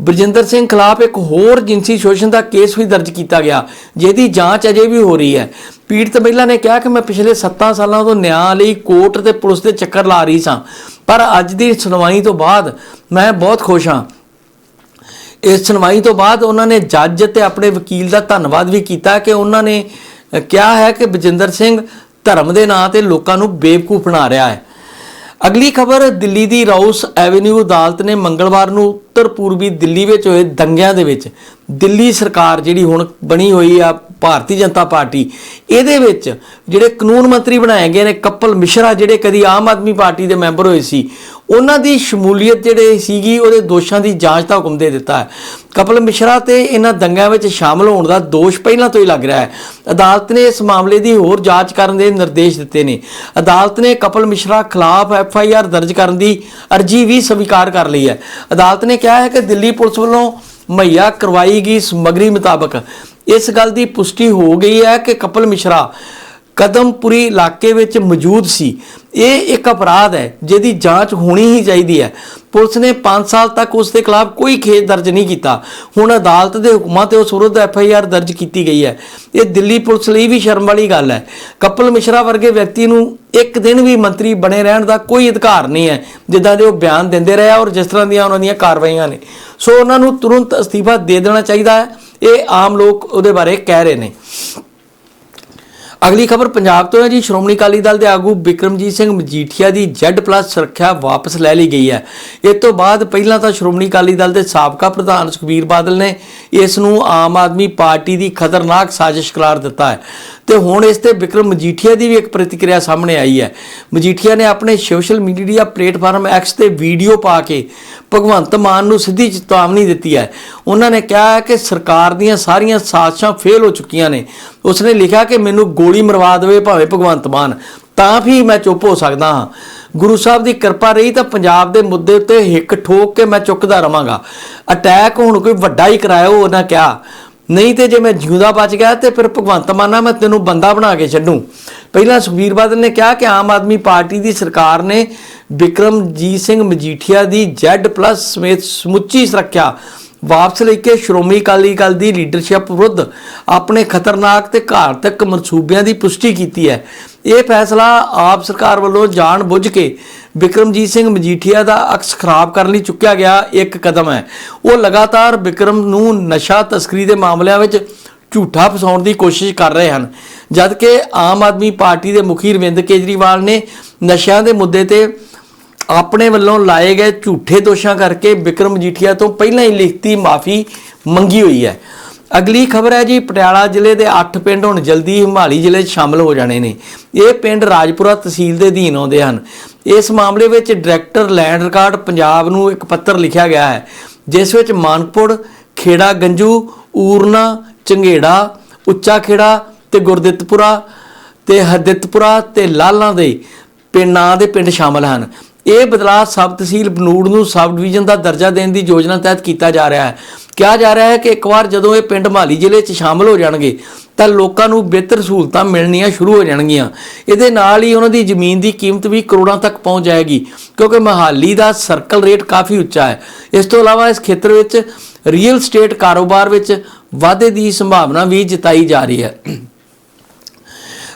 ਬਰਜਿੰਦਰ ਸਿੰਘ ਖਿਲਾਫ ਇੱਕ ਹੋਰ ਜਿਨਸੀ ਸ਼ੋਸ਼ਣ ਦਾ ਕੇਸ ਵੀ ਦਰਜ ਕੀਤਾ ਗਿਆ, ਜਿਹਦੀ ਜਾਂਚ ਅਜੇ ਵੀ ਹੋ ਰਹੀ ਹੈ। ਪੀੜਤ ਮਹਿਲਾ ਨੇ ਕਿਹਾ ਕਿ ਮੈਂ ਪਿਛਲੇ 7 ਸਾਲਾਂ ਤੋਂ ਨਿਆਂ ਲਈ ਕੋਰਟ ਤੇ ਪੁਲਿਸ ਦੇ ਚੱਕਰ ਲਾ ਰਹੀ ਸਾਂ, ਪਰ ਅੱਜ ਦੀ ਸੁਣਵਾਈ ਤੋਂ ਬਾਅਦ ਮੈਂ ਬਹੁਤ ਖੁਸ਼ ਹਾਂ। ਇਸ ਸੁਣਵਾਈ ਤੋਂ ਬਾਅਦ ਉਹਨਾਂ ਨੇ ਜੱਜ ਤੇ ਆਪਣੇ ਵਕੀਲ ਦਾ ਧੰਨਵਾਦ ਵੀ ਕੀਤਾ ਕਿ ਉਹਨਾਂ ਨੇ ਕਿਹਾ ਹੈ ਕਿ ਬਜਿੰਦਰ ਸਿੰਘ ਧਰਮ ਦੇ ਨਾਂ ਤੇ ਲੋਕਾਂ ਨੂੰ ਬੇਵਕੂਫ ਬਣਾ ਰਿਹਾ ਹੈ। ਅਗਲੀ ਖਬਰ, ਦਿੱਲੀ ਦੀ ਰਾਉਸ ਐਵੇਨਿਊ ਅਦਾਲਤ ਨੇ ਮੰਗਲਵਾਰ ਨੂੰ ਉੱਤਰ ਪੂਰਬੀ ਦਿੱਲੀ ਵਿੱਚ ਹੋਏ ਦੰਗਿਆਂ ਦੇ ਵਿੱਚ। ਦਿੱਲੀ ਸਰਕਾਰ ਜਿਹੜੀ ਹੁਣ ਬਣੀ ਹੋਈ ਆ ਭਾਰਤੀ ਜਨਤਾ ਪਾਰਟੀ, ਇਹਦੇ ਵਿੱਚ ਜਿਹੜੇ ਕਾਨੂੰਨ ਮੰਤਰੀ ਬਣਾਏ ਗਏ ਨੇ, ਕਪਲ ਮਿਸ਼ਰਾ ਜਿਹੜੇ ਕਦੀ ਆਮ ਆਦਮੀ ਪਾਰਟੀ ਦੇ ਮੈਂਬਰ ਹੋਏ ਸੀ, ਉਹਨਾਂ ਦੀ ਸ਼ਮੂਲੀਅਤ ਜਿਹੜੇ ਸੀਗੀ, ਉਹਦੇ ਦੋਸ਼ਾਂ ਦੀ ਜਾਂਚ ਦਾ ਹੁਕਮ ਦੇ ਦਿੱਤਾ ਹੈ। ਕਪਲ ਮਿਸ਼ਰਾ ਤੇ ਇਹਨਾਂ ਦੰਗਿਆਂ ਵਿੱਚ ਸ਼ਾਮਲ ਹੋਣ ਦਾ ਦੋਸ਼ ਪਹਿਲਾਂ ਤੋਂ ਹੀ ਲੱਗ ਰਿਹਾ ਹੈ। ਅਦਾਲਤ ਨੇ ਇਸ ਮਾਮਲੇ ਦੀ ਹੋਰ ਜਾਂਚ ਕਰਨ ਦੇ ਨਿਰਦੇਸ਼ ਦਿੱਤੇ ਨੇ। ਅਦਾਲਤ ਨੇ ਕਪਲ ਮਿਸ਼ਰਾ ਖਿਲਾਫ ਐਫ ਆਈ ਆਰ ਦਰਜ ਕਰਨ ਦੀ ਅਰਜ਼ੀ ਵੀ ਸਵੀਕਾਰ ਕਰ ਲਈ ਹੈ। ਅਦਾਲਤ ਨੇ ਕਿਹਾ ਹੈ ਕਿ ਦਿੱਲੀ ਪੁਲਿਸ ਵੱਲੋਂ ਮੁਹੱਈਆ ਕਰਵਾਈ ਗਈ ਸਮੱਗਰੀ ਮੁਤਾਬਕ। ਇਸ ਗੱਲ ਦੀ ਪੁਸ਼ਟੀ ਹੋ ਗਈ ਹੈ ਕਿ ਕਪਲ ਮਿਸ਼ਰਾ ਕਦਮਪੁਰੀ ਇਲਾਕੇ ਵਿੱਚ ਮੌਜੂਦ ਸੀ। ਇਹ ਇੱਕ ਅਪਰਾਧ ਹੈ, ਜਿਹਦੀ ਜਾਂਚ ਹੋਣੀ ਹੀ ਚਾਹੀਦੀ ਹੈ। ਪੁਲਿਸ ਨੇ 5 ਸਾਲ ਤੱਕ ਉਸ ਦੇ ਖਿਲਾਫ ਕੋਈ ਕੇਸ ਦਰਜ ਨਹੀਂ ਕੀਤਾ। ਹੁਣ ਅਦਾਲਤ ਦੇ ਹੁਕਮਾਂ ਤੇ ਉਸ ਵਿਰੁੱਧ ਐਫ ਆਈ ਆਰ ਦਰਜ ਕੀਤੀ ਗਈ ਹੈ। ਇਹ ਦਿੱਲੀ ਪੁਲਿਸ ਲਈ ਵੀ ਸ਼ਰਮ ਵਾਲੀ ਗੱਲ ਹੈ। ਕਪਲ ਮਿਸ਼ਰਾ ਵਰਗੇ ਵਿਅਕਤੀ ਨੂੰ ਇੱਕ ਦਿਨ ਵੀ ਮੰਤਰੀ ਬਣੇ ਰਹਿਣ ਦਾ ਕੋਈ ਅਧਿਕਾਰ ਨਹੀਂ ਹੈ, ਜਿੱਦਾਂ ਦੇ ਉਹ ਬਿਆਨ ਦਿੰਦੇ ਰਹੇ ਔਰ ਜਿਸ ਤਰ੍ਹਾਂ ਦੀਆਂ ਉਹਨਾਂ ਦੀਆਂ ਕਾਰਵਾਈਆਂ ਨੇ। ਸੋ ਉਹਨਾਂ ਨੂੰ ਤੁਰੰਤ ਅਸਤੀਫਾ ਦੇ ਦੇਣਾ ਚਾਹੀਦਾ ਹੈ। ਇਹ ਆਮ ਲੋਕ ਉਹਦੇ ਬਾਰੇ ਕਹਿ ਰਹੇ ਨੇ। ਅਗਲੀ ਖਬਰ ਪੰਜਾਬ ਤੋਂ ਹੈ ਜੀ। ਸ਼੍ਰੋਮਣੀ ਅਕਾਲੀ ਦਲ ਦੇ ਆਗੂ ਬਿਕਰਮਜੀਤ ਸਿੰਘ ਮਜੀਠੀਆ ਦੀ Z+ ਸੁਰੱਖਿਆ ਵਾਪਸ ਲੈ ਲਈ ਗਈ ਹੈ। ਇਸ ਤੋਂ ਬਾਅਦ ਪਹਿਲਾਂ ਤਾਂ ਸ਼੍ਰੋਮਣੀ ਅਕਾਲੀ ਦਲ ਦੇ ਸਾਬਕਾ ਪ੍ਰਧਾਨ ਸੁਖਬੀਰ ਬਾਦਲ ਨੇ ਇਸ ਨੂੰ ਆਮ ਆਦਮੀ ਪਾਰਟੀ ਦੀ ਖਤਰਨਾਕ ਸਾਜ਼ਿਸ਼ ਕਰਾਰ ਦਿੱਤਾ ਹੈ। ਤੇ ਹੁਣ ਇਸ ਤੇ ਬਿਕਰਮ ਮਜੀਠੀਆ ਦੀ ਵੀ ਇੱਕ ਪ੍ਰਤੀਕਿਰਿਆ ਸਾਹਮਣੇ ਆਈ ਹੈ। ਮਜੀਠੀਆ ਨੇ ਆਪਣੇ ਸੋਸ਼ਲ ਮੀਡੀਆ ਪਲੇਟਫਾਰਮ ਐਕਸ ਤੇ ਵੀਡੀਓ ਪਾ ਕੇ ਭਗਵੰਤ ਮਾਨ ਨੂੰ ਸਿੱਧੀ ਚੇਤਾਵਨੀ ਦਿੱਤੀ ਹੈ। ਉਹਨਾਂ ਨੇ ਕਿਹਾ ਹੈ ਕਿ ਸਰਕਾਰ ਦੀਆਂ ਸਾਰੀਆਂ ਸਾਜ਼ਿਸ਼ਾਂ ਫੇਲ ਹੋ ਚੁੱਕੀਆਂ ਨੇ। ਉਸਨੇ ਲਿਖਿਆ ਕਿ ਮੈਨੂੰ ਗੋਲੀ ਮਰਵਾ ਦੇਵੇ ਭਾਵੇਂ ਭਗਵੰਤ ਮਾਨ। ਤਾਂ ਵੀ ਮੈਂ ਚੁੱਪ ਹੋ ਸਕਦਾ ਹਾਂ। ਗੁਰੂ ਸਾਹਿਬ ਦੀ ਕਿਰਪਾ ਰਹੀ ਤਾਂ ਪੰਜਾਬ ਦੇ ਮੁੱਦੇ ਉੱਤੇ ਹਿੱਕ ਠੋਕ ਕੇ ਮੈਂ ਚੁੱਕਦਾ ਰਵਾਂਗਾ। ਅਟੈਕ ਹੁਣ ਕੋਈ ਵੱਡਾ ਹੀ ਕਰਾਇਓ ਉਹਨਾਂ ਕਿਹਾ। ਨਹੀਂ ਤੇ ਜੇ ਮੈਂ ਜਿਉਂਦਾ ਬਚ ਗਿਆ ਤੇ ਫਿਰ ਭਗਵੰਤ ਮਾਨਾ ਮੈਂ ਤੈਨੂੰ ਬੰਦਾ ਬਣਾ ਕੇ ਛੱਡੂ। ਪਹਿਲਾਂ ਸੁਖਬੀਰ ਬਾਦਲ ਨੇ ਕਿਹਾ ਕਿ ਆਮ ਆਦਮੀ ਪਾਰਟੀ ਦੀ ਸਰਕਾਰ ਨੇ ਬਿਕਰਮਜੀਤ ਸਿੰਘ ਮਜੀਠੀਆ ਦੀ Z+ ਸਮੇਤ ਸਮੁੱਚੀ ਸੁਰੱਖਿਆ ਵਾਪਸ ਲੈ ਕੇ ਸ਼੍ਰੋਮਣੀ ਅਕਾਲੀ ਦਲ ਦੀ ਲੀਡਰਸ਼ਿਪ ਵਿਰੁੱਧ ਆਪਣੇ ਖਤਰਨਾਕ ਤੇ ਘਾਤਕ ਮਨਸੂਬਿਆਂ ਦੀ ਪੁਸ਼ਟੀ ਕੀਤੀ ਹੈ। ਇਹ ਫੈਸਲਾ ਆਪ ਸਰਕਾਰ ਵੱਲੋਂ ਜਾਣ ਬੁੱਝ ਕੇ ਬਿਕਰਮਜੀਤ ਸਿੰਘ ਮਜੀਠੀਆ ਦਾ ਅਕਸ ਖਰਾਬ ਕਰਨ ਲਈ ਚੁੱਕਿਆ ਗਿਆ ਇੱਕ ਕਦਮ ਹੈ। ਉਹ ਲਗਾਤਾਰ ਬਿਕਰਮ ਨੂੰ ਨਸ਼ਾ ਤਸਕਰੀ ਦੇ ਮਾਮਲਿਆਂ ਵਿੱਚ ਝੂਠਾ ਫਸਾਉਣ ਦੀ ਕੋਸ਼ਿਸ਼ ਕਰ ਰਹੇ ਹਨ। ਜਦਕਿ ਆਮ ਆਦਮੀ ਪਾਰਟੀ ਦੇ ਮੁਖੀ ਰਵਿੰਦਰ ਕੇਜਰੀਵਾਲ ਨੇ ਨਸ਼ਿਆਂ ਦੇ ਮੁੱਦੇ ਤੇ ਆਪਣੇ ਵੱਲੋਂ ਲਾਏ ਗਏ ਝੂਠੇ ਦੋਸ਼ਾਂ ਕਰਕੇ ਵਿਕਰਮ ਜੀਠੀਆ ਤੋਂ ਪਹਿਲਾਂ ਹੀ ਲਿਖਤੀ ਮਾਫੀ ਮੰਗੀ ਹੋਈ ਹੈ। ਅਗਲੀ ਖਬਰ ਹੈ ਜੀ, ਪਟਿਆਲਾ ਜ਼ਿਲ੍ਹੇ ਦੇ 8 ਪਿੰਡ ਹੁਣ ਜਲਦੀ ਹਿਮਾਲੀ ਜ਼ਿਲ੍ਹੇ 'ਚ ਸ਼ਾਮਲ ਹੋ ਜਾਣੇ ਨੇ। ਇਹ ਪਿੰਡ ਰਾਜਪੁਰਾ ਤਹਿਸੀਲ ਦੇ ਅਧੀਨ ਆਉਂਦੇ ਹਨ। ਇਸ ਮਾਮਲੇ ਵਿੱਚ ਡਾਇਰੈਕਟਰ ਲੈਂਡ ਰਿਕਾਰਡ ਪੰਜਾਬ ਨੂੰ ਇੱਕ ਪੱਤਰ ਲਿਖਿਆ ਗਿਆ ਹੈ, ਜਿਸ ਵਿੱਚ ਮਾਨਕਪੁਰ, ਖੇੜਾ, ਗੰਜੂ, ਊਰਨਾ, ਚੰਗੇੜਾ, ਉੱਚਾ ਖੇੜਾ ਤੇ ਗੁਰਦਿੱਤਪੁਰਾ ਤੇ ਹਰਦਿੱਤਪੁਰਾ ਤੇ ਲਾਲਾਂ ਦੇ ਪਿੰਡ ਨਾਂ ਦੇ ਪਿੰਡ ਸ਼ਾਮਲ ਹਨ। ਇਹ ਬਦਲਾਅ ਸਬ ਤਹਿਸੀਲ ਬਨੂੜ ਨੂੰ ਸਬ ਡਿਵੀਜ਼ਨ ਦਾ ਦਰਜਾ ਦੇਣ ਦੀ ਯੋਜਨਾ ਤਹਿਤ ਕੀਤਾ ਜਾ ਰਿਹਾ ਹੈ। ਕਿਹਾ ਜਾ ਰਿਹਾ ਹੈ ਕਿ ਇੱਕ ਵਾਰ ਜਦੋਂ ਇਹ ਪਿੰਡ ਮਾਲੀ ਜ਼ਿਲ੍ਹੇ 'ਚ ਸ਼ਾਮਲ ਹੋ ਜਾਣਗੇ, ਤਾਂ ਲੋਕਾਂ ਨੂੰ ਬਿਹਤਰ ਸਹੂਲਤਾਂ ਮਿਲਣੀਆਂ ਸ਼ੁਰੂ ਹੋ ਜਾਣਗੀਆਂ। ਇਹਦੇ ਨਾਲ ਹੀ ਉਹਨਾਂ ਦੀ ਜ਼ਮੀਨ ਦੀ ਕੀਮਤ ਵੀ ਕਰੋੜਾਂ ਤੱਕ ਪਹੁੰਚ ਜਾਏਗੀ, ਕਿਉਂਕਿ ਮਹਾਲੀ ਦਾ ਸਰਕਲ ਰੇਟ ਕਾਫੀ ਉੱਚਾ ਹੈ। ਇਸ ਤੋਂ ਇਲਾਵਾ ਇਸ ਖੇਤਰ ਵਿੱਚ ਰੀਅਲ ਸਟੇਟ ਕਾਰੋਬਾਰ ਵਿੱਚ ਵਾਧੇ ਦੀ ਸੰਭਾਵਨਾ ਵੀ ਜਤਾਈ ਜਾ ਰਹੀ ਹੈ।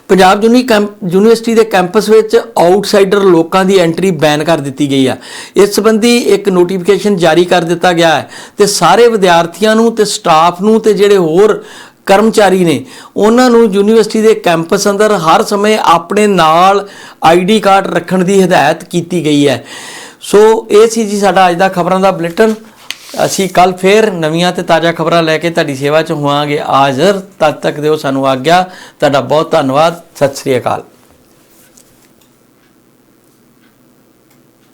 ਪੰਜਾਬ ਯੂਨੀ ਕੈਂਪ, ਯੂਨੀਵਰਸਿਟੀ ਦੇ ਕੈਂਪਸ ਵਿੱਚ ਆਊਟਸਾਈਡਰ ਲੋਕਾਂ ਦੀ ਐਂਟਰੀ ਬੈਨ ਕਰ ਦਿੱਤੀ ਗਈ ਆ। ਇਸ ਸੰਬੰਧੀ ਇੱਕ ਨੋਟੀਫਿਕੇਸ਼ਨ ਜਾਰੀ ਕਰ ਦਿੱਤਾ ਗਿਆ ਹੈ ਤੇ ਸਾਰੇ ਵਿਦਿਆਰਥੀਆਂ ਨੂੰ ਤੇ ਸਟਾਫ ਨੂੰ ਤੇ ਜਿਹੜੇ ਹੋਰ ਕਰਮਚਾਰੀ ਨੇ, ਉਹਨਾਂ ਨੂੰ ਯੂਨੀਵਰਸਿਟੀ ਦੇ ਕੈਂਪਸ ਅੰਦਰ ਹਰ ਸਮੇਂ ਆਪਣੇ ਨਾਲ ਆਈਡੀ ਕਾਰਡ ਰੱਖਣ ਦੀ ਹਦਾਇਤ ਕੀਤੀ ਗਈ ਹੈ। ਸੋ, ਇਹ ਸੀ ਜੀ ਸਾਡਾ ਅੱਜ ਦਾ ਖਬਰਾਂ ਦਾ ਬੁਲੇਟਿਨ। ਅਸੀਂ ਕੱਲ ਫੇਰ ਨਵੀਆਂ ਤੇ ਤਾਜ਼ਾ ਖਬਰਾਂ ਲੈ ਕੇ ਤੁਹਾਡੀ ਸੇਵਾ 'ਚ ਹੋਵਾਂਗੇ। ਹਾਜ਼ਰ ਤਦ ਤੱਕ ਦਿਓ ਸਾਨੂੰ ਆਗਿਆ। ਤੁਹਾਡਾ ਬਹੁਤ ਧੰਨਵਾਦ। ਸਤਿ ਸ੍ਰੀ ਅਕਾਲ।